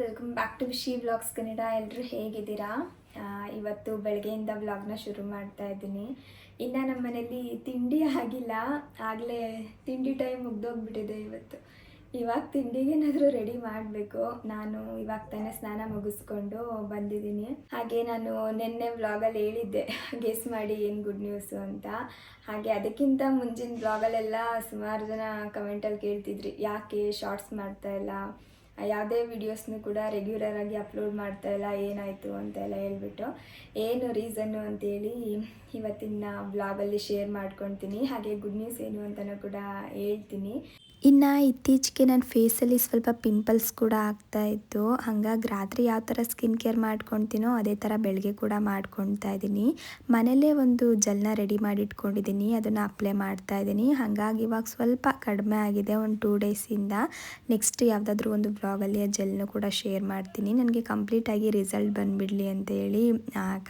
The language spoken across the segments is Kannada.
Welcome back to she vlogs Kannada ಎಲ್ಲರೂ ಹೇಗಿದ್ದೀರಾ? ಇವತ್ತು ಬೆಳಗ್ಗೆಯಿಂದ ವ್ಲಾಗ್ನ ಶುರು ಮಾಡ್ತಾ ಇದ್ದೀನಿ. ಇನ್ನು ನಮ್ಮ ಮನೇಲಿ ತಿಂಡಿ ಆಗಿಲ್ಲ. ಆಗಲೇ ತಿಂಡಿ ಟೈಮ್ ಮುಗ್ದೋಗ್ಬಿಟ್ಟಿದೆ ಇವತ್ತು. ಇವಾಗ ತಿಂಡಿಗೇನಾದರೂ ರೆಡಿ ಮಾಡಬೇಕು. ನಾನು ಇವಾಗ ತಾನೇ ಸ್ನಾನ ಮುಗಿಸ್ಕೊಂಡು ಬಂದಿದ್ದೀನಿ. ಹಾಗೆ ನಾನು ನಿನ್ನೆ ವ್ಲಾಗಲ್ಲಿ ಹೇಳಿದ್ದೆ. ಗೆಸ್ ಮಾಡಿ ಏನು ಗುಡ್ ನ್ಯೂಸು ಅಂತ. ಹಾಗೆ ಅದಕ್ಕಿಂತ ಮುಂಚಿನ ಬ್ಲಾಗಲ್ಲೆಲ್ಲ ಸುಮಾರು ಜನ ಕಮೆಂಟಲ್ಲಿ ಕೇಳ್ತಿದ್ರಿ. ಯಾಕೆ ಶಾರ್ಟ್ಸ್ ಮಾಡ್ತಾ ಇಲ್ಲ? ಯಾವುದೇ ವೀಡಿಯೋಸ್ನು ಕೂಡ ರೆಗ್ಯುಲರ್ ಆಗಿ ಅಪ್ಲೋಡ್ ಮಾಡ್ತಾ ಇಲ್ಲ, ಏನಾಯಿತು ಅಂತೆಲ್ಲ ಹೇಳ್ಬಿಟ್ಟು ಏನು ರೀಸನ್ನು ಅಂತೇಳಿ ಇವತ್ತಿನ ಬ್ಲಾಗಲ್ಲಿ ಶೇರ್ ಮಾಡ್ಕೊತೀನಿ. ಹಾಗೆ ಗುಡ್ ನ್ಯೂಸ್ ಏನು ಅಂತಲೂ ಕೂಡ ಹೇಳ್ತೀನಿ. ಇನ್ನು ಇತ್ತೀಚೆಗೆ ನನ್ನ ಫೇಸಲ್ಲಿ ಸ್ವಲ್ಪ ಪಿಂಪಲ್ಸ್ ಕೂಡ ಆಗ್ತಾ ಇತ್ತು. ಹಾಗಾಗಿ ರಾತ್ರಿ ಯಾವ ಥರ ಸ್ಕಿನ್ ಕೇರ್ ಮಾಡ್ಕೊತೀನೋ ಅದೇ ಥರ ಬೆಳಗ್ಗೆ ಕೂಡ ಮಾಡ್ಕೊತಾ ಇದ್ದೀನಿ. ಮನೇಲೇ ಒಂದು ಜೆಲ್ನ ರೆಡಿ ಮಾಡಿ ಇಟ್ಕೊಂಡಿದ್ದೀನಿ, ಅದನ್ನು ಅಪ್ಲೈ ಮಾಡ್ತಾ ಇದ್ದೀನಿ. ಹಾಗಾಗಿ ಇವಾಗ ಸ್ವಲ್ಪ ಕಡಿಮೆ ಆಗಿದೆ ಒಂದು ಟೂ ಡೇಸಿಂದ ನೆಕ್ಸ್ಟ್ ಯಾವುದಾದ್ರೂ ಒಂದು ಬ್ಲಾಗಲ್ಲಿ ಆ ಜೆಲ್ನು ಕೂಡ ಶೇರ್ ಮಾಡ್ತೀನಿ. ನನಗೆ ಕಂಪ್ಲೀಟಾಗಿ ರಿಸಲ್ಟ್ ಬಂದುಬಿಡಲಿ ಅಂತ ಹೇಳಿ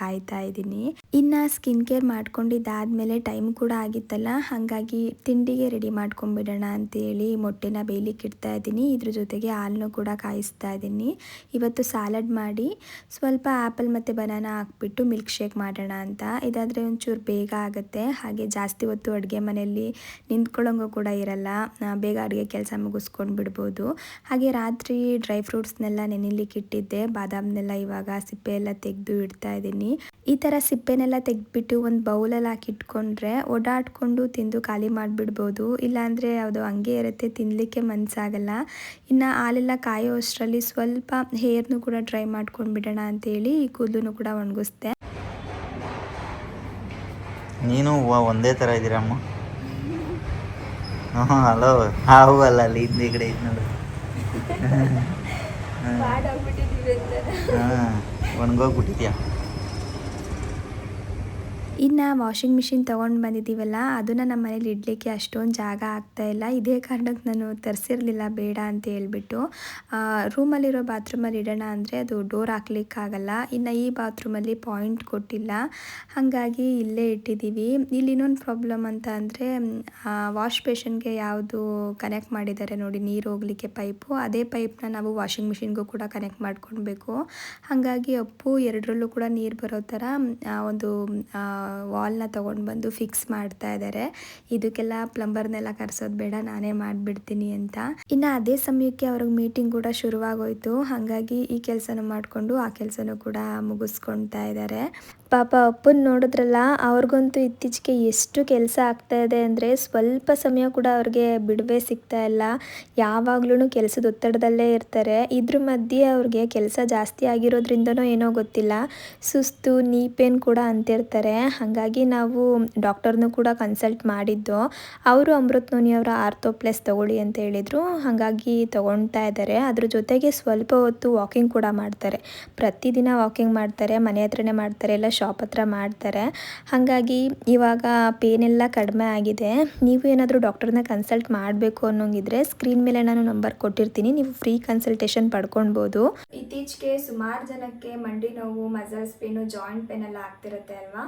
ಕಾಯ್ತಾ ಇದ್ದೀನಿ. ಇನ್ನು ಸ್ಕಿನ್ ಕೇರ್ ಮಾಡ್ಕೊಂಡಿದ್ದಾದಮೇಲೆ ಟೈಮ್ ಕೂಡ ಆಗಿತ್ತಲ್ಲ, ಹಾಗಾಗಿ ತಿಂಡಿಗೆ ರೆಡಿ ಮಾಡ್ಕೊಂಬಿಡೋಣ ಅಂತೇಳಿ ಮೊಟ್ಟೆನ ಬೇಯಲಿಕ್ಕೆ ಇಡ್ತಾ ಇದ್ದೀನಿ. ಇದ್ರ ಜೊತೆಗೆ ಹಾಲನ್ನು ಕೂಡ ಕಾಯಿಸ್ತಾ ಇದ್ದೀನಿ. ಇವತ್ತು ಸಾಲಡ್ ಮಾಡಿ ಸ್ವಲ್ಪ ಆ್ಯಪಲ್ ಮತ್ತು ಬನಾನ ಹಾಕ್ಬಿಟ್ಟು ಮಿಲ್ಕ್ ಶೇಕ್ ಮಾಡೋಣ ಅಂತ. ಇದಾದರೆ ಒಂಚೂರು ಬೇಗ ಆಗುತ್ತೆ. ಹಾಗೆ ಜಾಸ್ತಿ ಹೊತ್ತು ಅಡುಗೆ ಮನೆಯಲ್ಲಿ ನಿಂತ್ಕೊಳ್ಳೋಂಗೂ ಕೂಡ ಇರಲ್ಲ. ಬೇಗ ಅಡುಗೆ ಕೆಲಸ ಮುಗಿಸ್ಕೊಂಡು ಬಿಡ್ಬೋದು. ಹಾಗೆ ರಾತ್ರಿ ಡ್ರೈ ಫ್ರೂಟ್ಸ್ನೆಲ್ಲ ನೆನೆಲಿಕ್ಕೆ ಇಟ್ಟಿದ್ದೆ. ಬಾದಾಮ್ನೆಲ್ಲ ಇವಾಗ ಸಿಪ್ಪೆ ಎಲ್ಲ ತೆಗೆದು ಇಡ್ತಾ ಇದ್ದೀನಿ. ಈ ಥರ ಸಿಪ್ಪೆನೆಲ್ಲ ತೆಗೆದ್ಬಿಟ್ಟು ಒಂದು ಬೌಲಲ್ಲಿ ಹಾಕಿ ಇಟ್ಕೊಂಡ್ರೆ ಓಡಾಡ್ಕೊಂಡು ತಿಂದು ಖಾಲಿ ಮಾಡಿಬಿಡ್ಬೋದು. ಇಲ್ಲಾಂದರೆ ಅದು ಹಂಗೆ ತಿನ್ನಲಿಕ್ಕೆ ಮನಸ್ಸಾಗಲ್ಲ ಇನ್ನು ಹಾಲೆಲ್ಲ ಕಾಯೋ ಅಷ್ಟರಲ್ಲಿ ಸ್ವಲ್ಪ ಹೇರ್ನು ಕೂಡ ಡ್ರೈ ಮಾಡ್ಕೊಂಡು ಬಿಡೋಣ ಅಂತೇಳಿ ಕೂದಲು ಕೂಡ ಒಣಗಿಸ್ದೆ. ನೀನು ಹೂವು ಒಂದೇ ಥರ ಇದ್ದೀರಮ್ಮ. ಹ್ಞೂ ಹಲೋ ಹಾವು ಅಲ್ಲ ಅಲ್ಲಿ ಹಿಂದೆ ಈ ಕಡೆ ಇದು ನೋಡು. ಹಾಂ ಒಣಗೋಗ್ಬಿಟ್ಟಿದ್ಯಾ? ಇನ್ನು ವಾಷಿಂಗ್ ಮಿಷಿನ್ ತೊಗೊಂಡು ಬಂದಿದ್ದೀವಲ್ಲ ಅದನ್ನು ನಮ್ಮ ಮನೇಲಿ ಇಡಲಿಕ್ಕೆ ಅಷ್ಟೊಂದು ಜಾಗ ಆಗ್ತಾ ಇಲ್ಲ. ಇದೇ ಕಾರಣಕ್ಕೆ ನಾನು ತರಿಸಿರಲಿಲ್ಲ, ಬೇಡ ಅಂತ ಹೇಳ್ಬಿಟ್ಟು. ರೂಮಲ್ಲಿರೋ ಬಾತ್ರೂಮಲ್ಲಿ ಇಡೋಣ ಅಂದರೆ ಅದು ಡೋರ್ ಹಾಕ್ಲಿಕ್ಕಾಗಲ್ಲ. ಇನ್ನು ಈ ಬಾತ್ರೂಮಲ್ಲಿ ಪಾಯಿಂಟ್ ಕೊಟ್ಟಿಲ್ಲ. ಹಾಗಾಗಿ ಇಲ್ಲೇ ಇಟ್ಟಿದ್ದೀವಿ ಇಲ್ಲಿ ಇನ್ನೊಂದು ಪ್ರಾಬ್ಲಮ್ ಅಂತ ಅಂದರೆ ವಾಶ್ ಬೇಷನ್ಗೆ ಯಾವುದು ಕನೆಕ್ಟ್ ಮಾಡಿದ್ದಾರೆ ನೋಡಿ, ನೀರು ಹೋಗಲಿಕ್ಕೆ ಪೈಪು ಅದೇ ಪೈಪ್ನ ನಾವು ವಾಷಿಂಗ್ ಮಿಷಿನ್ಗೂ ಕೂಡ ಕನೆಕ್ಟ್ ಮಾಡ್ಕೊಳ್ಬೇಕು ಹಾಗಾಗಿ ಅಪ್ಪು ಎರಡರಲ್ಲೂ ಕೂಡ ನೀರು ಬರೋ ಥರ ಒಂದು ವಾಲ್ನ ತೊಗೊಂಡು ಬಂದು ಫಿಕ್ಸ್ ಮಾಡ್ತಾ ಇದ್ದಾರೆ ಇದಕ್ಕೆಲ್ಲ ಪ್ಲಂಬರ್ನೆಲ್ಲ ಕರೆಸೋದು ಬೇಡ, ನಾನೇ ಮಾಡಿಬಿಡ್ತೀನಿ ಅಂತ. ಇನ್ನು ಅದೇ ಸಮಯಕ್ಕೆ ಅವ್ರಿಗೆ ಮೀಟಿಂಗ್ ಕೂಡ ಶುರುವಾಗೋಯ್ತು. ಹಾಗಾಗಿ ಈ ಕೆಲಸನೂ ಮಾಡಿಕೊಂಡು ಆ ಕೆಲಸನೂ ಕೂಡ ಮುಗಿಸ್ಕೊಳ್ತಾ ಇದ್ದಾರೆ ಪಾಪ ಅಪ್ಪನ ನೋಡಿದ್ರಲ್ಲ, ಅವ್ರಿಗಂತೂ ಇತ್ತೀಚೆಗೆ ಎಷ್ಟು ಕೆಲಸ ಆಗ್ತಾ ಇದೆ ಅಂದರೆ ಸ್ವಲ್ಪ ಸಮಯ ಕೂಡ ಅವ್ರಿಗೆ ಬಿಡುವೆ ಸಿಗ್ತಾ ಇಲ್ಲ. ಯಾವಾಗ್ಲೂ ಕೆಲಸದ ಒತ್ತಡದಲ್ಲೇ ಇರ್ತಾರೆ. ಇದ್ರ ಮಧ್ಯೆ ಅವ್ರಿಗೆ ಕೆಲಸ ಜಾಸ್ತಿ ಆಗಿರೋದ್ರಿಂದನೋ ಏನೋ ಗೊತ್ತಿಲ್ಲ. ಸುಸ್ತು, ನೀ ಪೇನ್ ಕೂಡ ಅಂತಿರ್ತಾರೆ. ಹಾಗಾಗಿ ನಾವು ಡಾಕ್ಟರ್ನೂ ಕೂಡ ಕನ್ಸಲ್ಟ್ ಮಾಡಿದ್ದು. ಅವರು ಅಮೃತ್ ನೋನಿಯವರ ಆರ್ಥೋ ಪ್ಲಸ್ ತಗೊಳ್ಳಿ ಅಂತ ಹೇಳಿದರು. ಹಾಗಾಗಿ ತಗೊಳ್ತಾ ಇದ್ದಾರೆ. ಅದ್ರ ಜೊತೆಗೆ ಸ್ವಲ್ಪ ಹೊತ್ತು ವಾಕಿಂಗ್ ಕೂಡ ಮಾಡ್ತಾರೆ. ಪ್ರತಿದಿನ ವಾಕಿಂಗ್ ಮಾಡ್ತಾರೆ, ಮನೆ ಹತ್ರನೇ ಮಾಡ್ತಾರೆ, ಎಲ್ಲ ಶಾಪ್ ಹತ್ರ ಮಾಡ್ತಾರೆ. ಹಾಗಾಗಿ ಇವಾಗ ಪೇನ್ ಎಲ್ಲ ಕಡಿಮೆ ಆಗಿದೆ. ನೀವು ಏನಾದರೂ ಡಾಕ್ಟರ್ನ ಕನ್ಸಲ್ಟ್ ಮಾಡಬೇಕು ಅನ್ನೋಂಗಿದ್ರೆ ಸ್ಕ್ರೀನ್ ಮೇಲೆ ನಾನು ನಂಬರ್ ಕೊಟ್ಟಿರ್ತೀನಿ. ನೀವು ಫ್ರೀ ಕನ್ಸಲ್ಟೇಷನ್ ಪಡ್ಕೊಳ್ಬೋದು. ಇತ್ತೀಚೆಗೆ ಸುಮಾರು ಜನಕ್ಕೆ ಮಂಡಿ ನೋವು ಮಸಲ್ಸ್ ಪೇನು, ಜಾಯಿಂಟ್ ಪೇನ್ ಎಲ್ಲ ಆಗ್ತಿರುತ್ತೆ ಅಲ್ವಾ?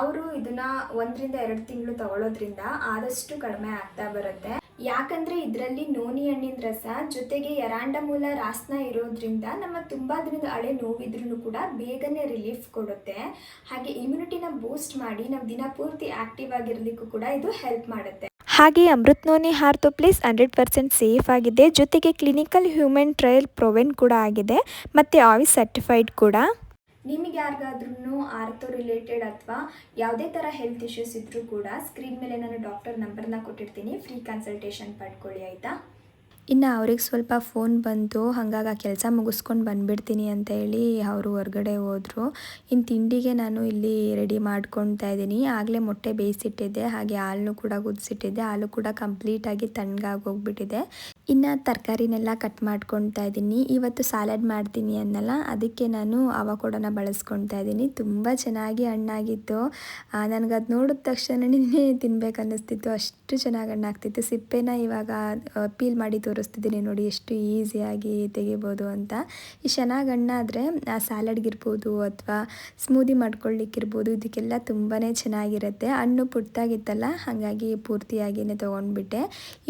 ಅವರು ಇದನ್ನ ಒಂದರಿಂದ ಎರಡು ತಿಂಗಳು ತಗೊಳ್ಳೋದ್ರಿಂದ ಆದಷ್ಟು ಕಡಿಮೆ ಆಗ್ತಾ ಬರುತ್ತೆ. ಯಾಕಂದ್ರೆ ಇದರಲ್ಲಿ ನೋನಿ ಹಣ್ಣಿನ ರಸ, ಜೊತೆಗೆ ಎರಾಂಡಮೂಲ ರಾಸ್ನ ಇರೋದ್ರಿಂದ ನಮ್ಮ ತುಂಬಾ ದಿನದ ಹಳೆ ನೋವಿದ್ರೂ ಕೂಡ ಬೇಗನೆ ರಿಲೀಫ್ ಕೊಡುತ್ತೆ. ಹಾಗೆ ಇಮ್ಯುನಿಟಿನ ಬೂಸ್ಟ್ ಮಾಡಿ ನಮ್ಮ ದಿನ ಪೂರ್ತಿ ಆಕ್ಟಿವ್ ಆಗಿರಲಿಕ್ಕೂ ಕೂಡ ಇದು ಹೆಲ್ಪ್ ಮಾಡುತ್ತೆ. ಹಾಗೆ Amrit Noni Arthro Plus hundred percent safe ಆಗಿದೆ. ಜೊತೆಗೆ ಕ್ಲಿನಿಕಲ್ ಹ್ಯೂಮನ್ ಟ್ರಯಲ್ ಪ್ರೊವೆನ್ ಕೂಡ ಆಗಿದೆ. ಮತ್ತು ಆಯಿಲ್ ಸರ್ಟಿಫೈಡ್ ಕೂಡ. ನಿಮಗೆ ಯಾರಿಗಾದ್ರೂ ಆರ್ಥೋ ರಿಲೇಟೆಡ್ ಅಥವಾ ಯಾವುದೇ ಥರ ಹೆಲ್ತ್ ಇಶ್ಯೂಸ್ ಇದ್ದರೂ ಕೂಡ ಸ್ಕ್ರೀನ್ ಮೇಲೆ ನಾನು ಡಾಕ್ಟರ್ ನಂಬರ್ನ ಕೊಟ್ಟಿರ್ತೀನಿ. ಫ್ರೀ ಕನ್ಸಲ್ಟೇಷನ್ ಪಡ್ಕೊಳ್ಳಿ, ಆಯಿತಾ? ಇನ್ನು ಅವ್ರಿಗೆ ಸ್ವಲ್ಪ ಫೋನ್ ಬಂತು, ಹಾಗಾಗಿ ಆ ಕೆಲಸ ಮುಗಿಸ್ಕೊಂಡು ಬಂದುಬಿಡ್ತೀನಿ ಅಂತ ಹೇಳಿ ಅವರು ಹೊರಗಡೆ ಹೋದರು. ಇನ್ನು ತಿಂಡಿಗೆ ನಾನು ಇಲ್ಲಿ ರೆಡಿ ಮಾಡ್ಕೊತಾ ಇದ್ದೀನಿ. ಆಗಲೇ ಮೊಟ್ಟೆ ಬೇಯಿಸಿಟ್ಟಿದ್ದೆ, ಹಾಗೆ ಹಾಲನ್ನು ಕೂಡ ಕುದಿಸಿಟ್ಟಿದ್ದೆ ಹಾಲು ಕೂಡ ಕಂಪ್ಲೀಟಾಗಿ ತಣ್ಣಗಾಗಿ ಹೋಗ್ಬಿಟ್ಟಿದೆ. ಇನ್ನು ತರಕಾರಿನೆಲ್ಲ ಕಟ್ ಮಾಡ್ಕೊತಾ ಇದ್ದೀನಿ. ಇವತ್ತು ಸಾಲಡ್ ಮಾಡ್ತೀನಿ ಅನ್ನಲ್ಲ, ಅದಕ್ಕೆ ನಾನು ಅವಕೋಡನ ಬಳಸ್ಕೊತಾ ಇದ್ದೀನಿ. ತುಂಬ ಚೆನ್ನಾಗಿ ಹಣ್ಣಾಗಿತ್ತು. ನನಗೆ ಅದು ನೋಡಿದ ತಕ್ಷಣನೇ ತಿನ್ಬೇಕು ಅನಿಸ್ತಿತ್ತು ಅಷ್ಟು ಚೆನ್ನಾಗಿ ಹಣ್ಣಾಗ್ತಿತ್ತು. ಸಿಪ್ಪೆನ ಇವಾಗ ಪೀಲ್ ಮಾಡಿ ತೋರಿಸ್ತಿದ್ದೀನಿ ನೋಡಿ, ಎಷ್ಟು ಈಸಿಯಾಗಿ ತೆಗಿಬೋದು ಅಂತ. ಈ ಚೆನ್ನಾಗಿ ಹಣ್ಣಾದರೆ ಸ್ಯಾಲಡ್ಗಿರ್ಬೋದು ಅಥವಾ ಸ್ಮೂದಿ ಮಾಡ್ಕೊಳ್ಳಿಕ್ಕಿರ್ಬೋದು ಇದಕ್ಕೆಲ್ಲ ತುಂಬಾ ಚೆನ್ನಾಗಿರುತ್ತೆ. ಹಣ್ಣು ಪುಟ್ಟಾಗಿತ್ತಲ್ಲ, ಹಾಗಾಗಿ ಪೂರ್ತಿಯಾಗಿಯೇ ತೊಗೊಂಡ್ಬಿಟ್ಟೆ.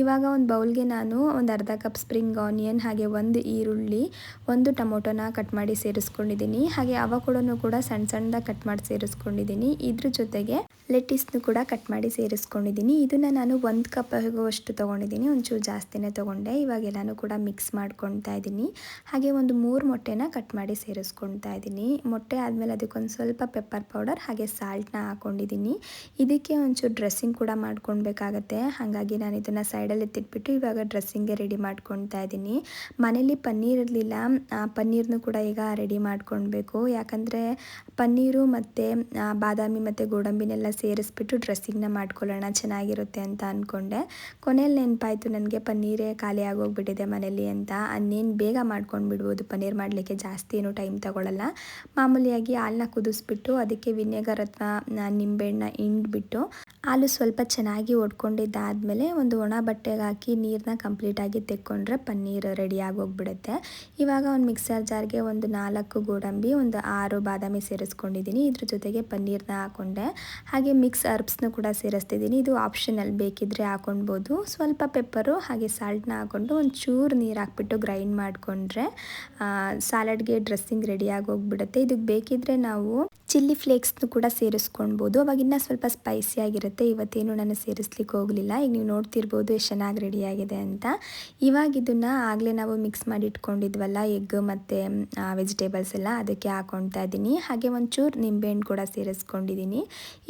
ಇವಾಗ ಒಂದು ಬೌಲ್ಗೆ ನಾನು ಒಂದು ಅರ್ಧ ಕಪ್ ಸ್ಪ್ರಿಂಗ್ ಆನಿಯನ್ ಹಾಗೆ ಒಂದು ಈರುಳ್ಳಿ, ಒಂದು ಟೊಮೊಟೊನ ಕಟ್ ಮಾಡಿ ಸೇರಿಸ್ಕೊಂಡಿದ್ದೀನಿ. ಹಾಗೆ ಅವಕೂಡನು ಕೂಡ ಸಣ್ಣ ಸಣ್ಣದಾಗಿ ಕಟ್ ಮಾಡಿ ಸೇರಿಸ್ಕೊಂಡಿದ್ದೀನಿ. ಇದ್ರ ಜೊತೆಗೆ ಲೆಟ್ಟಿಸ್ನು ಕೂಡ ಕಟ್ ಮಾಡಿ ಸೇರಿಸ್ಕೊಂಡಿದ್ದೀನಿ. ಇದನ್ನು ನಾನು ಒಂದು ಕಪ್ ಆಗುವಷ್ಟು ತೊಗೊಂಡಿದ್ದೀನಿ. ಒಂಚೂರು ಜಾಸ್ತಿನೇ ತೊಗೊಂಡೆ. ಇವಾಗೆಲ್ಲನೂ ಕೂಡ ಮಿಕ್ಸ್ ಮಾಡ್ಕೊತಾ ಇದ್ದೀನಿ. ಹಾಗೆ ಒಂದು ಮೂರು ಮೊಟ್ಟೆನ ಕಟ್ ಮಾಡಿ ಸೇರಿಸ್ಕೊಳ್ತಾ ಇದ್ದೀನಿ. ಮೊಟ್ಟೆ ಆದಮೇಲೆ ಅದಕ್ಕೊಂದು ಸ್ವಲ್ಪ ಪೆಪ್ಪರ್ ಪೌಡರ್, ಹಾಗೆ ಸಾಲ್ಟ್ನ ಹಾಕ್ಕೊಂಡಿದ್ದೀನಿ ಇದಕ್ಕೆ ಒಂಚೂರು ಡ್ರೆಸ್ಸಿಂಗ್ ಕೂಡ ಮಾಡ್ಕೊಳ್ಬೇಕಾಗತ್ತೆ. ಹಾಗಾಗಿ ನಾನು ಇದನ್ನು ಸೈಡಲ್ಲಿ ಎತ್ತಿಟ್ಬಿಟ್ಟು ಇವಾಗ ಡ್ರೆಸ್ಸಿಂಗ್ಗೆ ರೆಡಿ ಮಾಡ್ಕೊತಾ ಇದ್ದೀನಿ. ಮನೇಲಿ ಪನ್ನೀರ್ ಇರಲಿಲ್ಲ. ಪನ್ನೀರ್ನು ಕೂಡ ಈಗ ರೆಡಿ ಮಾಡ್ಕೊಳ್ಬೇಕು. ಯಾಕಂದರೆ ಪನ್ನೀರು ಮತ್ತು ಬಾದಾಮಿ ಮತ್ತು ಗೋಡಂಬಿನೆಲ್ಲ ಸೇರಿಸ್ಬಿಟ್ಟು ಡ್ರೆಸ್ಸಿಂಗ್ನ ಮಾಡ್ಕೊಳ್ಳೋಣ, ಚೆನ್ನಾಗಿರುತ್ತೆ ಅಂತ ಅಂದ್ಕೊಂಡೆ ಕೊನೆಯಲ್ಲಿ ನೆನಪಾಯಿತು, ನನಗೆ ಪನ್ನೀರೇ ಖಾಲಿ ಆಗೋಗ್ಬಿಟ್ಟಿದೆ ಮನೇಲಿ ಅಂತ. ಅನ್ನೇನು ಬೇಗ ಮಾಡ್ಕೊಂಡು ಬಿಡ್ಬೋದು ಪನ್ನೀರ್ ಮಾಡಲಿಕ್ಕೆ ಜಾಸ್ತಿ ಏನು ಟೈಮ್ ತಗೊಳ್ಳಲ್ಲ ಮಾಮೂಲಿಯಾಗಿ ಹಾಲನ್ನ ಕುದಿಸ್ಬಿಟ್ಟು ಅದಕ್ಕೆ ವಿನೆಗರ್ ಅಥವಾ ನಿಂಬೆಹಣ್ಣ ಹಿಂಡ್ಬಿಟ್ಟು, ಹಾಲು ಸ್ವಲ್ಪ ಚೆನ್ನಾಗಿ ಒಡ್ಕೊಂಡಿದ್ದಾದಮೇಲೆ ಒಂದು ಒಣ ಬಟ್ಟೆಗೆ ಹಾಕಿ ನೀರನ್ನ ಕಂಪ್ಲೀಟಾಗಿ ತೆಕ್ಕೊಂಡ್ರೆ ಪನ್ನೀರ್ ರೆಡಿ ಆಗೋಗ್ಬಿಡುತ್ತೆ. ಇವಾಗ ಒಂದು ಮಿಕ್ಸರ್ ಜಾರ್ಗೆ ಒಂದು ನಾಲ್ಕು ಗೋಡಂಬಿ, ಒಂದು ಆರು ಬಾದಾಮಿ ಸೇರಿಸ್ಕೊಂಡಿದ್ದೀನಿ. ಇದ್ರ ಜೊತೆಗೆ ಪನ್ನೀರನ್ನ ಹಾಕೊಂಡೆ. ಹಾಗೆ ಮಿಕ್ಸ್ ಹರ್ಬ್ಸ್ನೂ ಕೂಡ ಸೇರಿಸ್ತಿದ್ದೀನಿ. ಇದು ಆಪ್ಷನಲ್ ಬೇಕಿದ್ದರೆ ಹಾಕೊಳ್ಬೋದು. ಸ್ವಲ್ಪ ಪೆಪ್ಪರು, ಹಾಗೆ ಸಾಲ್ಟ್ನ ಹಾಕ್ಕೊಂಡು ಒಂದು ಚೂರು ನೀರು ಹಾಕ್ಬಿಟ್ಟು ಗ್ರೈಂಡ್ ಮಾಡಿಕೊಂಡ್ರೆ ಸಾಲಡ್ಗೆ ಡ್ರೆಸ್ಸಿಂಗ್ ರೆಡಿ ಹೋಗ್ಬಿಡುತ್ತೆ ಇದಕ್ಕೆ ಬೇಕಿದ್ದರೆ ನಾವು ಚಿಲ್ಲಿ ಫ್ಲೇಕ್ಸ್ನು ಕೂಡ ಸೇರಿಸ್ಕೊಳ್ಬೋದು. ಅವಾಗಿನ್ನ ಸ್ವಲ್ಪ ಸ್ಪೈಸಿ ಆಗಿರುತ್ತೆ ಇವತ್ತೇನು ನಾನು ಸೇರಿಸ್ಲಿಕ್ಕೆ ಹೋಗಲಿಲ್ಲ. ಈಗ ನೀವು ನೋಡ್ತಿರ್ಬೋದು ಎಷ್ಟು ಚೆನ್ನಾಗಿ ರೆಡಿಯಾಗಿದೆ ಅಂತ. ಇವಾಗ ಇದನ್ನು ಆಗಲೇ ನಾವು ಮಿಕ್ಸ್ ಮಾಡಿ ಇಟ್ಕೊಂಡಿದ್ವಲ್ಲ ಎಗ್ ಮತ್ತು ವೆಜಿಟೇಬಲ್ಸ್ ಎಲ್ಲ ಅದಕ್ಕೆ ಹಾಕ್ಕೊಳ್ತಾ ಇದ್ದೀನಿ. ಹಾಗೆ ಒಂಚೂರು ನಿಂಬೆಹಣ್ಣು ಕೂಡ ಸೇರಿಸ್ಕೊಂಡಿದ್ದೀನಿ.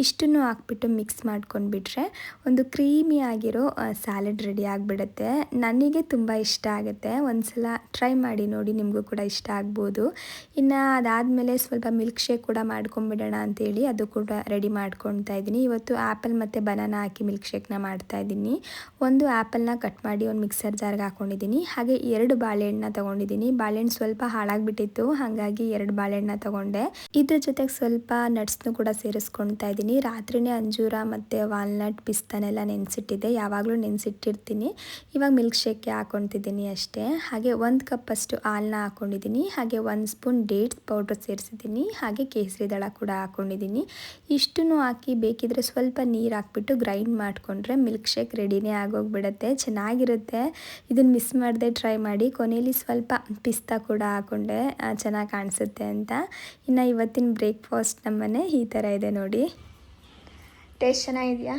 ಇಷ್ಟನ್ನು ಹಾಕ್ಬಿಟ್ಟು ಮಿಕ್ಸ್ ಮಾಡ್ಕೊಂಡ್ಬಿಟ್ರೆ ಒಂದು ಕ್ರೀಮಿ ಆಗಿರೋ ಸ್ಯಾಲೆಡ್ ರೆಡಿ ಆಗಿಬಿಡುತ್ತೆ. ನನಗೆ ತುಂಬ ಇಷ್ಟ ಆಗುತ್ತೆ. ಒಂದ್ಸಲ ಟ್ರೈ ಮಾಡಿ ನೋಡಿ ನಿಮಗೂ ಕೂಡ ಇಷ್ಟ ಆಗ್ಬೋದು. ಇನ್ನು ಅದಾದಮೇಲೆ ಸ್ವಲ್ಪ ಮಿಲ್ಕ್ ಶೇಕ್ ಕೂಡ ಮಾಡ್ಕೊಂಬಿಡೋಣ ಅಂತೇಳಿ ಅದು ಕೂಡ ರೆಡಿ ಮಾಡ್ಕೊಳ್ತಾ ಇದ್ದೀನಿ. ಇವತ್ತು ಆ್ಯಪಲ್ ಮತ್ತು ಬನಾನಾ ಹಾಕಿ ಮಿಲ್ಕ್ ಶೇಕ್ನ ಮಾಡ್ತಾ ಇದ್ದೀನಿ. ಒಂದು ಆ್ಯಪಲ್ನ ಕಟ್ ಮಾಡಿ ಒಂದು ಮಿಕ್ಸರ್ ಜಾರ್ಗೆ ಹಾಕ್ಕೊಂಡಿದ್ದೀನಿ ಹಾಗೆ ಎರಡು ಬಾಳೆಹಣ್ಣನ್ನ ತೊಗೊಂಡಿದ್ದೀನಿ. ಬಾಳೆಹಣ್ಣು ಸ್ವಲ್ಪ ಹಾಳಾಗಿಬಿಟ್ಟಿತ್ತು, ಹಾಗಾಗಿ ಎರಡು ಬಾಳೆಹಣ್ಣನ್ನ ತೊಗೊಂಡೆ. ಇದ್ರ ಜೊತೆಗೆ ಸ್ವಲ್ಪ ನಟ್ಸ್ನು ಕೂಡ ಸೇರಿಸ್ಕೊಳ್ತಾ ಇದ್ದೀನಿ. ರಾತ್ರಿನೇ ಅಂಜೂರ ಮತ್ತು ವಾಲ್ನಟ್ ಪಿಸ್ತಾನೆಲ್ಲ ನೆನೆಸಿಟ್ಟಿದ್ದೆ. ಯಾವಾಗಲೂ ನೆನೆಸಿಟ್ಟಿರ್ತೀನಿ. ಇವಾಗ ಮಿಲ್ಕ್ ಶೇಕ್ಗೆ ಹಾಕ್ಕೊತಿದ್ದೀನಿ ಅಷ್ಟೇ. ಹಾಗೆ ಒಂದು ಕಪ್ಪಷ್ಟು ಹಾಲನ್ನ ಹಾಕ್ಕೊಂಡಿದ್ದೀನಿ ಹಾಗೆ ಒಂದು ಸ್ಪೂನ್ ಡೇಟ್ಸ್ ಪೌಡ್ರ್ ಸೇರಿಸಿದ್ದೀನಿ. ಹಾಗೆ ಕೇಸರಿ ಕೂಡ ಹಾಕ್ಕೊಂಡಿದ್ದೀನಿ ಇಷ್ಟನ್ನು ಹಾಕಿ ಬೇಕಿದ್ರೆ ಸ್ವಲ್ಪ ನೀರು ಹಾಕ್ಬಿಟ್ಟು ಗ್ರೈಂಡ್ ಮಾಡಿಕೊಂಡ್ರೆ ಮಿಲ್ಕ್ ಶೇಕ್ ರೆಡಿನೇ ಆಗೋಗ್ಬಿಡುತ್ತೆ. ಚೆನ್ನಾಗಿರುತ್ತೆ. ಇದನ್ನು ಮಿಸ್ ಮಾಡದೆ ಟ್ರೈ ಮಾಡಿ. ಕೊನೆಯಲ್ಲಿ ಸ್ವಲ್ಪ ಪಿಸ್ತಾ ಕೂಡ ಹಾಕ್ಕೊಂಡೆ ಚೆನ್ನಾಗಿ ಕಾಣಿಸುತ್ತೆ ಅಂತ. ಇನ್ನು ಇವತ್ತಿನ ಬ್ರೇಕ್ಫಾಸ್ಟ್ ನಮ್ಮನೆ ಈ ಥರ ಇದೆ ನೋಡಿ. ಟೇಸ್ಟ್ ಚೆನ್ನಾಗಿದೆಯಾ?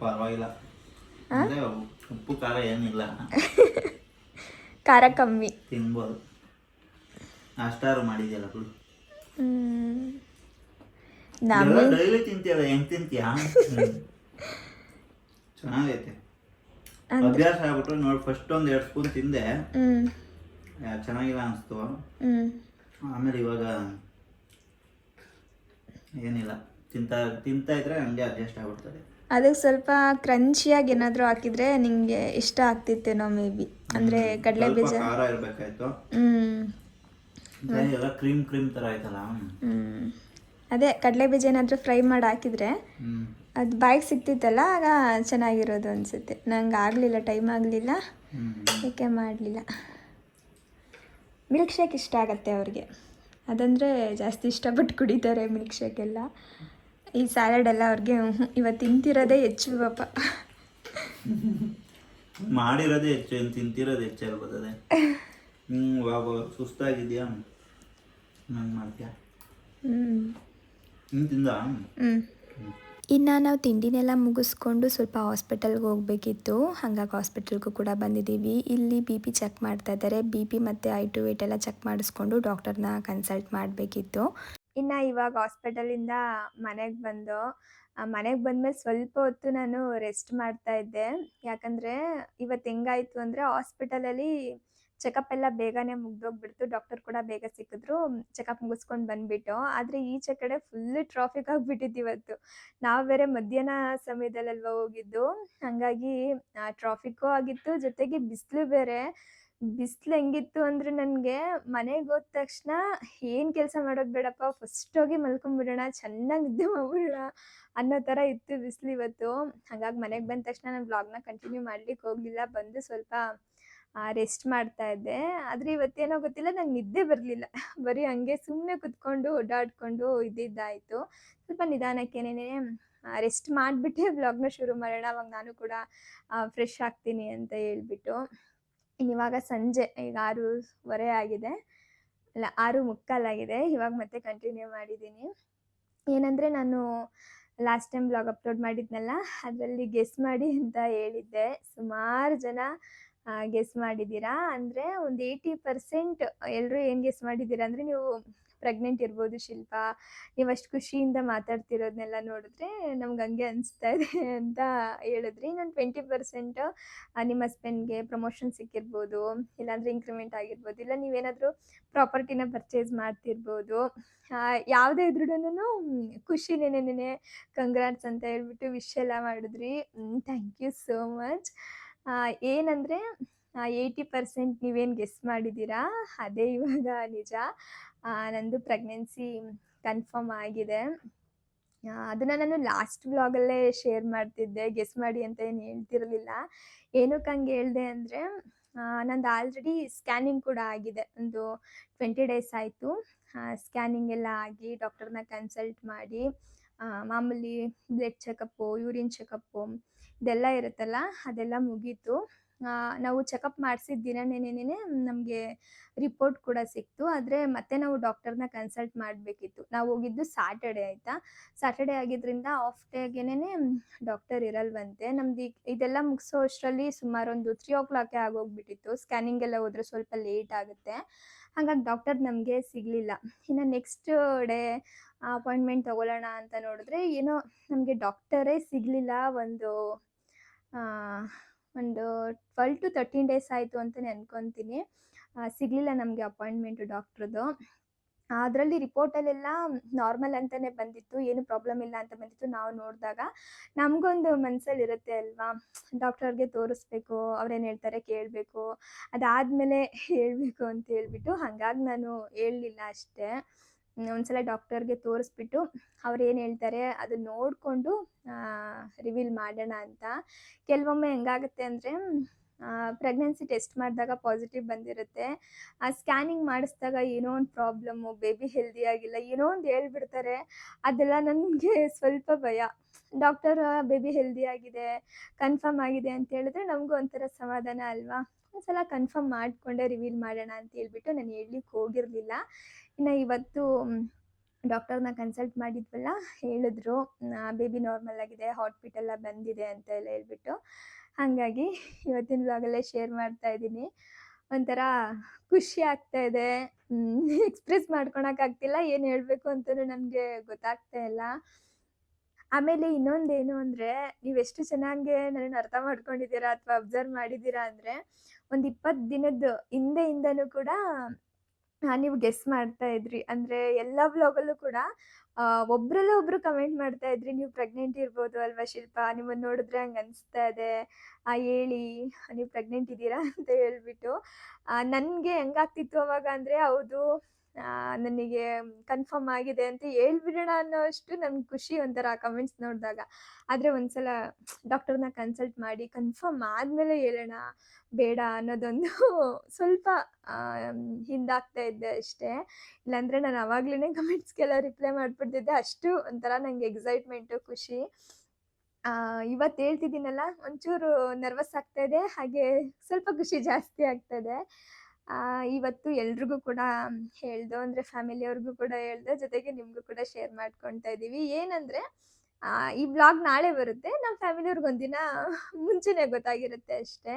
ಪರವಾಗಿಲ್ಲ. ಉಪ್ಪು ಖಾರ ಏನಿಲ್ಲ. ಖಾರ ಕಮ್ಮಿ. ತಿನ್ಬೋದು. ಅಷ್ಟಾರು ಮಾಡಿದೆಯಲ್ಲ ಡೈಲಿ ತಿಂತೀಯಲ್ಲ ಹೆಂಗ್ ತಿಂತೀಯಾ. ಚೆನ್ನಾಗೈತೆ. ಅಭ್ಯಾಸ ಆಗ್ಬಿಟ್ಟು ನೋಡಿ ಫಸ್ಟ್ ಒಂದು ಎರಡು ಸ್ಪೂನ್ ತಿಂದೆ. ಚೆನ್ನಾಗಿಲ್ಲ ಅನಿಸ್ತು. ಆಮೇಲೆ ಇವಾಗ ಏನಿಲ್ಲ. ತಿಂತಾ ತಿಂತಾ ಇದ್ರೆ ಹಂಗೆ ಅಡ್ಜಸ್ಟ್ ಆಗ್ಬಿಡ್ತದೆ. ಅದಕ್ಕೆ ಸ್ವಲ್ಪ ಕ್ರಂಚಿಯಾಗಿ ಏನಾದರೂ ಹಾಕಿದ್ರೆ ನಿಮಗೆ ಇಷ್ಟ ಆಗ್ತಿತ್ತೇನೋ ಮೇ ಬಿ ಅಂದರೆ ಕಡಲೆ ಬೀಜ. ಖಾರ ಇರ್ಬೇಕಾಯ್ತು. ಕ್ರೀಮ್ ಕ್ರೀಮ್ ತರ ಆಯ್ತಲ್ಲ? ಅದೇ ಕಡಲೆ ಬೀಜ ಏನಾದರೂ ಫ್ರೈ ಮಾಡಿ ಹಾಕಿದ್ರೆ ಅದು ಬಾಯಿಗೆ ಸಿಗ್ತಿತ್ತಲ್ಲ ಆಗ ಚೆನ್ನಾಗಿರೋದು ಅನಿಸುತ್ತೆ. ನಂಗೆ ಆಗಲಿಲ್ಲ ಟೈಮ್ ಆಗಲಿಲ್ಲ. ಏಕೆ ಮಾಡಲಿಲ್ಲ. ಮಿಲ್ಕ್ ಶೇಕ್ ಇಷ್ಟ ಆಗತ್ತೆ ಅವ್ರಿಗೆ. ಅದಂದರೆ ಜಾಸ್ತಿ ಇಷ್ಟಪಟ್ಟು ಕುಡಿತಾರೆ ಮಿಲ್ಕ್ ಶೇಕ್ ಎಲ್ಲ. ಈ ಸ್ಯಾಲಡ್ ಎಲ್ಲ ಅವ್ರಿಗೆ ಇವತ್ತು ತಿಂತಿರೋದೇ ಹೆಚ್ಚು ಪಾಪ. ಮಾಡಿರೋದೇ ಹೆಚ್ಚು ತಿಂತಿರೋದೇ ತಿಂತಿರೋದು ಹೆಚ್ಚಾಗಿ ಹ್ಞೂ ಸುಸ್ತಾಗಿದ್ಯಾ? ಮಾಡ್ತೀಯ? ಹ್ಞೂ ತಿಂದ? ಹ್ಞೂ ಇನ್ನು ನಾವು ತಿಂಡಿನೆಲ್ಲ ಮುಗಿಸ್ಕೊಂಡು ಸ್ವಲ್ಪ ಹಾಸ್ಪಿಟಲ್ಗೆ ಹೋಗಬೇಕಿತ್ತು. ಹಾಗಾಗಿ ಹಾಸ್ಪಿಟಲ್ಗೂ ಕೂಡ ಬಂದಿದ್ದೀವಿ ಇಲ್ಲಿ ಬಿ ಪಿ ಚೆಕ್ ಮಾಡ್ತಾ ಇದ್ದಾರೆ ಬಿ ಪಿ ಮತ್ತು ಐ ಟು ವೇಟ್ ಎಲ್ಲ ಚೆಕ್ ಮಾಡಿಸ್ಕೊಂಡು ಡಾಕ್ಟರ್ನ ಕನ್ಸಲ್ಟ್ ಮಾಡಬೇಕಿತ್ತು. ಇನ್ನು ಇವಾಗ ಹಾಸ್ಪಿಟಲಿಂದ ಮನೆಗೆ ಬಂದು ಮನೆಗೆ ಬಂದಮೇಲೆ ಸ್ವಲ್ಪ ಹೊತ್ತು ನಾನು ರೆಸ್ಟ್ ಮಾಡ್ತಾ ಇದ್ದೆ. ಯಾಕಂದರೆ ಇವತ್ತು ಹೆಂಗಾಯಿತು ಅಂದರೆ ಹಾಸ್ಪಿಟಲಲ್ಲಿ ಚೆಕಪ್ ಎಲ್ಲ ಬೇಗನೆ ಮುಗ್ದೋಗ್ಬಿಡ್ತು. ಡಾಕ್ಟರ್ ಕೂಡ ಬೇಗ ಸಿಕ್ಕಿದ್ರು. ಚೆಕಪ್ ಮುಗಿಸ್ಕೊಂಡು ಬಂದ್ಬಿಟ್ಟು. ಆದರೆ ಈಚೆ ಕಡೆ ಫುಲ್ ಟ್ರಾಫಿಕ್ ಆಗಿಬಿಟ್ಟಿತ್ತು ಇವತ್ತು. ನಾವು ಬೇರೆ ಮಧ್ಯಾಹ್ನ ಸಮಯದಲ್ಲಲ್ವ ಹೋಗಿದ್ದು? ಹಾಗಾಗಿ ಟ್ರಾಫಿಕ್ಕು ಆಗಿತ್ತು. ಜೊತೆಗೆ ಬಿಸಿಲು ಬೇರೆ. ಬಿಸಿಲು ಹೆಂಗಿತ್ತು ಅಂದರೆ ನನಗೆ ಮನೆಗೆ ಹೋದ ತಕ್ಷಣ ಏನು ಕೆಲಸ ಮಾಡೋದು ಬೇಡಪ್ಪ ಫಸ್ಟ್ ಹೋಗಿ ಮಲ್ಕೊಂಬಿಡೋಣ, ಚೆನ್ನಾಗಿ ನಿದ್ದೆ ಮಾಡ್ಬಿಡೋಣ ಅನ್ನೋ ಥರ ಇತ್ತು ಬಿಸಿಲು ಇವತ್ತು. ಹಾಗಾಗಿ ಮನೆಗೆ ಬಂದ ತಕ್ಷಣ ನಾನು ಬ್ಲಾಗ್ನ ಕಂಟಿನ್ಯೂ ಮಾಡ್ಲಿಕ್ಕೆ ಹೋಗಲಿಲ್ಲ. ಬಂದು ಸ್ವಲ್ಪ ರೆಸ್ಟ್ ಮಾಡ್ತಾ ಇದ್ದೆ. ಆದರೆ ಇವತ್ತೇನೋ ಗೊತ್ತಿಲ್ಲ, ನಂಗೆ ನಿದ್ದೆ ಬರಲಿಲ್ಲ. ಬರೀ ಹಂಗೆ ಸುಮ್ಮನೆ ಕುತ್ಕೊಂಡು ಓಡಾಡಿಕೊಂಡು ಇದ್ದಿದ್ದಾಯಿತು. ಸ್ವಲ್ಪ ನಿಧಾನಕ್ಕೇನೇ ರೆಸ್ಟ್ ಮಾಡಿಬಿಟ್ಟೆ ಬ್ಲಾಗ್ನ ಶುರು ಮಾಡೋಣ, ಅವಾಗ ನಾನು ಕೂಡ ಫ್ರೆಶ್ ಆಗ್ತೀನಿ ಅಂತ ಹೇಳ್ಬಿಟ್ಟು. ಇವಾಗ ಸಂಜೆ, ಈಗ ಆರೂವರೆ ಆಗಿದೆ. ಅಲ್ಲ, ಆರು ಮುಕ್ಕಾಲಾಗಿದೆ ಇವಾಗ ಮತ್ತೆ ಕಂಟಿನ್ಯೂ ಮಾಡಿದ್ದೀನಿ. ಏನಂದರೆ ನಾನು ಲಾಸ್ಟ್ ಟೈಮ್ ಬ್ಲಾಗ್ ಅಪ್ಲೋಡ್ ಮಾಡಿದ್ನಲ್ಲ, ಅದರಲ್ಲಿ ಗೆಸ್ ಮಾಡಿ ಅಂತ ಹೇಳಿದ್ದೆ. ಸುಮಾರು ಜನ ಗೆಸ್ ಮಾಡಿದ್ದೀರಾ? ಅಂದರೆ ಒಂದು ಏಯ್ಟಿ ಪರ್ಸೆಂಟ್ ಎಲ್ಲರೂ ಏನು ಗೆಸ್ ಮಾಡಿದ್ದೀರಾ? ಅಂದರೆ ನೀವು ಪ್ರೆಗ್ನೆಂಟ್ ಇರ್ಬೋದು ಶಿಲ್ಪ. ನೀವು ಅಷ್ಟು ಖುಷಿಯಿಂದ ಮಾತಾಡ್ತಿರೋದನ್ನೆಲ್ಲ ನೋಡಿದ್ರೆ ನಮ್ಗೆ ಹಂಗೆ ಅನಿಸ್ತಾ ಇದೆ ಅಂತ ಹೇಳಿದ್ರಿ. ನಾನು ಟ್ವೆಂಟಿ ಪರ್ಸೆಂಟ್ ನಿಮ್ಮ ಹಸ್ಬೆಂಡ್ಗೆ ಪ್ರಮೋಷನ್ ಸಿಕ್ಕಿರ್ಬೋದು, ಇಲ್ಲಾಂದರೆ ಇನ್ಕ್ರಿಮೆಂಟ್ ಆಗಿರ್ಬೋದು, ಇಲ್ಲ ನೀವೇನಾದರೂ ಪ್ರಾಪರ್ಟಿನ ಪರ್ಚೇಸ್ ಮಾಡ್ತಿರ್ಬೋದು. ಯಾವುದೇ ಇದ್ರೂ ಖುಷಿನೇನೆ ಕಂಗ್ರಾಟ್ಸ್ ಅಂತ ಹೇಳ್ಬಿಟ್ಟು ವಿಶ್ ಎಲ್ಲ ಮಾಡಿದ್ರಿ. ಥ್ಯಾಂಕ್ ಯು ಸೋ ಮಚ್ ಏನಂದರೆ ಏಯ್ಟಿ ಪರ್ಸೆಂಟ್ ನೀವೇನು ಗೆಸ್ ಮಾಡಿದ್ದೀರಾ? ಅದೇ ಇವಾಗ ನಿಜ. ನಂದು ಪ್ರೆಗ್ನೆನ್ಸಿ ಕನ್ಫರ್ಮ್ ಆಗಿದೆ. ಅದನ್ನು ನಾನು ಲಾಸ್ಟ್ ಬ್ಲಾಗಲ್ಲೇ ಶೇರ್ ಮಾಡ್ತಿದ್ದೆ. ಗೆಸ್ ಮಾಡಿ ಅಂತ ಏನು ಹೇಳ್ತಿರಲಿಲ್ಲ. ಏನಕ್ಕೆ ಹಂಗೆ ಹೇಳಿದೆ ಅಂದರೆ ನಂದು ಆಲ್ರೆಡಿ ಸ್ಕ್ಯಾನಿಂಗ್ ಕೂಡ ಆಗಿದೆ. ಒಂದು ಟ್ವೆಂಟಿ ಡೇಸ್ ಆಯಿತು. ಸ್ಕ್ಯಾನಿಂಗ್ ಎಲ್ಲ ಆಗಿ ಡಾಕ್ಟರ್ನ ಕನ್ಸಲ್ಟ್ ಮಾಡಿ ಮಾಮೂಲಿ ಬ್ಲಡ್ ಚೆಕಪ್ಪು ಯೂರಿನ್ ಚೆಕಪ್ಪು ಇದೆಲ್ಲ ಇರುತ್ತಲ್ಲ ಅದೆಲ್ಲ ಮುಗೀತು. ನಾವು ಚೆಕಪ್ ಮಾಡಿಸಿದ ದಿನನೇನೇನೆ ನಮಗೆ ರಿಪೋರ್ಟ್ ಕೂಡ ಸಿಕ್ತು. ಆದರೆ ಮತ್ತೆ ನಾವು ಡಾಕ್ಟರ್ನ ಕನ್ಸಲ್ಟ್ ಮಾಡಬೇಕಿತ್ತು. ನಾವು ಹೋಗಿದ್ದು ಸ್ಯಾಟರ್ಡೆ ಆಯಿತಾ? ಸ್ಯಾಟರ್ಡೆ ಆಗಿದ್ದರಿಂದ ಆಫ್ ಡೇಗೆನೇ ಡಾಕ್ಟರ್ ಇರಲ್ವಂತೆ. ನಮ್ದು ಇದೆಲ್ಲ ಮುಗಿಸೋ ಅಷ್ಟರಲ್ಲಿ ಸುಮಾರು ಒಂದು ತ್ರೀ ಓ ಕ್ಲಾಕೇ ಆಗೋಗ್ಬಿಟ್ಟಿತ್ತು. ಸ್ಕ್ಯಾನಿಂಗ್ ಎಲ್ಲ ಹೋದ್ರೆ ಸ್ವಲ್ಪ ಲೇಟ್ ಆಗುತ್ತೆ. ಹಾಗಾಗಿ ಡಾಕ್ಟರ್ ನಮಗೆ ಸಿಗಲಿಲ್ಲ. ಇನ್ನು ನೆಕ್ಸ್ಟ್ ಡೇ ಅಪಾಯಿಂಟ್ಮೆಂಟ್ ತಗೊಳ್ಳೋಣ ಅಂತ ನೋಡಿದ್ರೆ ಏನೋ ನಮಗೆ ಡಾಕ್ಟರೇ ಸಿಗಲಿಲ್ಲ. ಒಂದು ಒಂದು ಟ್ವೆಲ್ ಟು ತರ್ಟೀನ್ ಡೇಸ್ ಆಯಿತು ಅಂತಲೇ ಅಂದ್ಕೊತೀನಿ ಸಿಗಲಿಲ್ಲ ನಮಗೆ ಅಪಾಯಿಂಟ್ಮೆಂಟು ಡಾಕ್ಟ್ರದ್ದು ಅದರಲ್ಲಿ ರಿಪೋರ್ಟಲ್ಲೆಲ್ಲ ನಾರ್ಮಲ್ ಅಂತಲೇ ಬಂದಿತ್ತು, ಏನು ಪ್ರಾಬ್ಲಮ್ ಇಲ್ಲ ಅಂತ ಬಂದಿತ್ತು ನಾವು ನೋಡಿದಾಗ. ನಮಗೊಂದು ಮನಸ್ಸಲ್ಲಿ ಇರುತ್ತೆ ಅಲ್ವಾ? ಡಾಕ್ಟರ್ಗೆ ತೋರಿಸ್ಬೇಕು, ಅವ್ರೇನು ಹೇಳ್ತಾರೆ ಕೇಳಬೇಕು, ಅದಾದಮೇಲೆ ಹೇಳಬೇಕು ಅಂತ ಹೇಳ್ಬಿಟ್ಟು ಹಾಗಾಗಿ ನಾನು ಹೇಳಲಿಲ್ಲ ಅಷ್ಟೇ. ಒಂದ್ಸಲ ಡಾಕ್ಟರ್ಗೆ ತೋರಿಸ್ಬಿಟ್ಟು ಅವ್ರು ಏನು ಹೇಳ್ತಾರೆ ಅದು ನೋಡಿಕೊಂಡು ರಿವೀಲ್ ಮಾಡೋಣ ಅಂತ. ಕೆಲವೊಮ್ಮೆ ಹೆಂಗಾಗುತ್ತೆ ಅಂದರೆ ಪ್ರೆಗ್ನೆನ್ಸಿ ಟೆಸ್ಟ್ ಮಾಡಿದಾಗ ಪಾಸಿಟಿವ್ ಬಂದಿರುತ್ತೆ. ಆ ಸ್ಕ್ಯಾನಿಂಗ್ ಮಾಡಿಸ್ದಾಗ ಏನೋ ಒಂದು ಪ್ರಾಬ್ಲಮ್ಮು ಬೇಬಿ ಹೆಲ್ದಿ ಆಗಿಲ್ಲ, ಏನೋ ಒಂದು ಹೇಳ್ಬಿಡ್ತಾರೆ. ಅದೆಲ್ಲ ನನಗೆ ಸ್ವಲ್ಪ ಭಯ. ಡಾಕ್ಟರ್ ಬೇಬಿ ಹೆಲ್ದಿ ಆಗಿದೆ ಕನ್ಫರ್ಮ್ ಆಗಿದೆ ಅಂತ ಹೇಳಿದ್ರೆ ನಮಗೂ ಒಂಥರ ಸಮಾಧಾನ ಅಲ್ವಾ? ಒಂದ್ಸಲ ಕನ್ಫರ್ಮ್ ಮಾಡಿಕೊಂಡೆ ರಿವೀಲ್ ಮಾಡೋಣ ಅಂತ ಹೇಳ್ಬಿಟ್ಟು ನಾನು ಹೇಳಲಿಕ್ಕೆ ಹೋಗಿರಲಿಲ್ಲ. ಇನ್ನು ಇವತ್ತು ಡಾಕ್ಟರ್ನ ಕನ್ಸಲ್ಟ್ ಮಾಡಿದ್ವಲ್ಲ, ಹೇಳಿದ್ರು ಬೇಬಿ ನಾರ್ಮಲ್ ಆಗಿದೆ ಎಲ್ಲ ಬಂದಿದೆ ಅಂತ ಎಲ್ಲ ಹೇಳ್ಬಿಟ್ಟು. ಹಾಗಾಗಿ ಇವತ್ತಿನ ವ್ಲಾಗಲ್ಲೇ ಶೇರ್ ಮಾಡ್ತಾ ಇದ್ದೀನಿ. ಒಂಥರ ಖುಷಿ ಆಗ್ತಾ ಇದೆ. ಎಕ್ಸ್ಪ್ರೆಸ್ ಮಾಡ್ಕೊಳಕ್ಕಾಗ್ತಿಲ್ಲ ಏನು ಹೇಳಬೇಕು ಅಂತಲೂ ನನಗೆ ಗೊತ್ತಾಗ್ತಾ ಇಲ್ಲ. ಆಮೇಲೆ ಇನ್ನೊಂದೇನು ಅಂದರೆ, ನೀವೆಷ್ಟು ಚೆನ್ನಾಗಿ ನನ್ನನ್ನು ಅರ್ಥ ಮಾಡ್ಕೊಂಡಿದ್ದೀರಾ ಅಥವಾ ಅಬ್ಸರ್ವ್ ಮಾಡಿದ್ದೀರಾ ಅಂದರೆ ಒಂದು ಇಪ್ಪತ್ತು ದಿನದ ಹಿಂದೆಯಿಂದನೂ ಕೂಡ ನೀವು ಗೆಸ್ ಮಾಡ್ತಾ ಇದ್ರಿ. ಅಂದರೆ ಎಲ್ಲ ವ್ಲಾಗಲ್ಲೂ ಕೂಡ ಒಬ್ರಲ್ಲ ಒಬ್ರು ಕಮೆಂಟ್ ಮಾಡ್ತಾ ಇದ್ರಿ. ನೀವು ಪ್ರೆಗ್ನೆಂಟ್ ಇರ್ಬೋದು ಅಲ್ವಾ ಶಿಲ್ಪ? ನಿಮ್ಮನ್ನು ನೋಡಿದ್ರೆ ಹಂಗೆ ಅನಿಸ್ತಾ ಇದೆ. ಆ, ಹೇಳಿ. ನೀವು ಪ್ರೆಗ್ನೆಂಟ್ ಇದ್ದೀರಾ ಅಂತ ಹೇಳ್ಬಿಟ್ಟು ನನಗೆ ಹೆಂಗಾಗ್ತಿತ್ತು ಅವಾಗ ಅಂದರೆ ಹೌದು ನನಗೆ ಕನ್ಫರ್ಮ್ ಆಗಿದೆ ಅಂತ ಹೇಳ್ಬಿಡೋಣ ಅನ್ನೋ ಅಷ್ಟು ನನ್ಗೆ ಖುಷಿ ಒಂಥರ ಕಮೆಂಟ್ಸ್ ನೋಡಿದಾಗ. ಆದರೆ ಒಂದ್ಸಲ ಡಾಕ್ಟರ್ನ ಕನ್ಸಲ್ಟ್ ಮಾಡಿ ಕನ್ಫರ್ಮ್ ಆದಮೇಲೆ ಹೇಳೋಣ ಬೇಡ ಅನ್ನೋದೊಂದು ಸ್ವಲ್ಪ ಆ, ಹಿಂದಾಗ್ತಾ ಇದ್ದೆ ಅಷ್ಟೇ. ಇಲ್ಲಾಂದರೆ ನಾನು ಅವಾಗ್ಲೇ ಕಮೆಂಟ್ಸ್ಗೆಲ್ಲ ರಿಪ್ಲೈ ಮಾಡಿಬಿಡ್ತಿದ್ದೆ. ಅಷ್ಟು ಒಂಥರ ನನಗೆ ಎಕ್ಸೈಟ್ಮೆಂಟು ಖುಷಿ. ಆ, ಇವತ್ತು ಹೇಳ್ತಿದ್ದೀನಲ್ಲ ಒಂಚೂರು ನರ್ವಸ್ ಆಗ್ತಾ ಇದೆ. ಹಾಗೆ ಸ್ವಲ್ಪ ಖುಷಿ ಜಾಸ್ತಿ ಆಗ್ತದೆ ಆ, ಇವತ್ತು ಎಲ್ರಿಗೂ ಕೂಡ ಹೇಳ್ದು, ಅಂದರೆ ಫ್ಯಾಮಿಲಿಯವ್ರಿಗೂ ಕೂಡ ಹೇಳ್ದೆ, ಜೊತೆಗೆ ನಿಮಗೂ ಕೂಡ ಶೇರ್ ಮಾಡ್ಕೊಳ್ತಾ ಇದ್ದೀವಿ ಏನಂದರೆ ಈ ಬ್ಲಾಗ್ ನಾಳೆ ಬರುತ್ತೆ. ನಮ್ಮ ಫ್ಯಾಮಿಲಿಯವ್ರಿಗೆ ಒಂದಿನ ಮುಂಚೆನೇ ಗೊತ್ತಾಗಿರುತ್ತೆ ಅಷ್ಟೇ.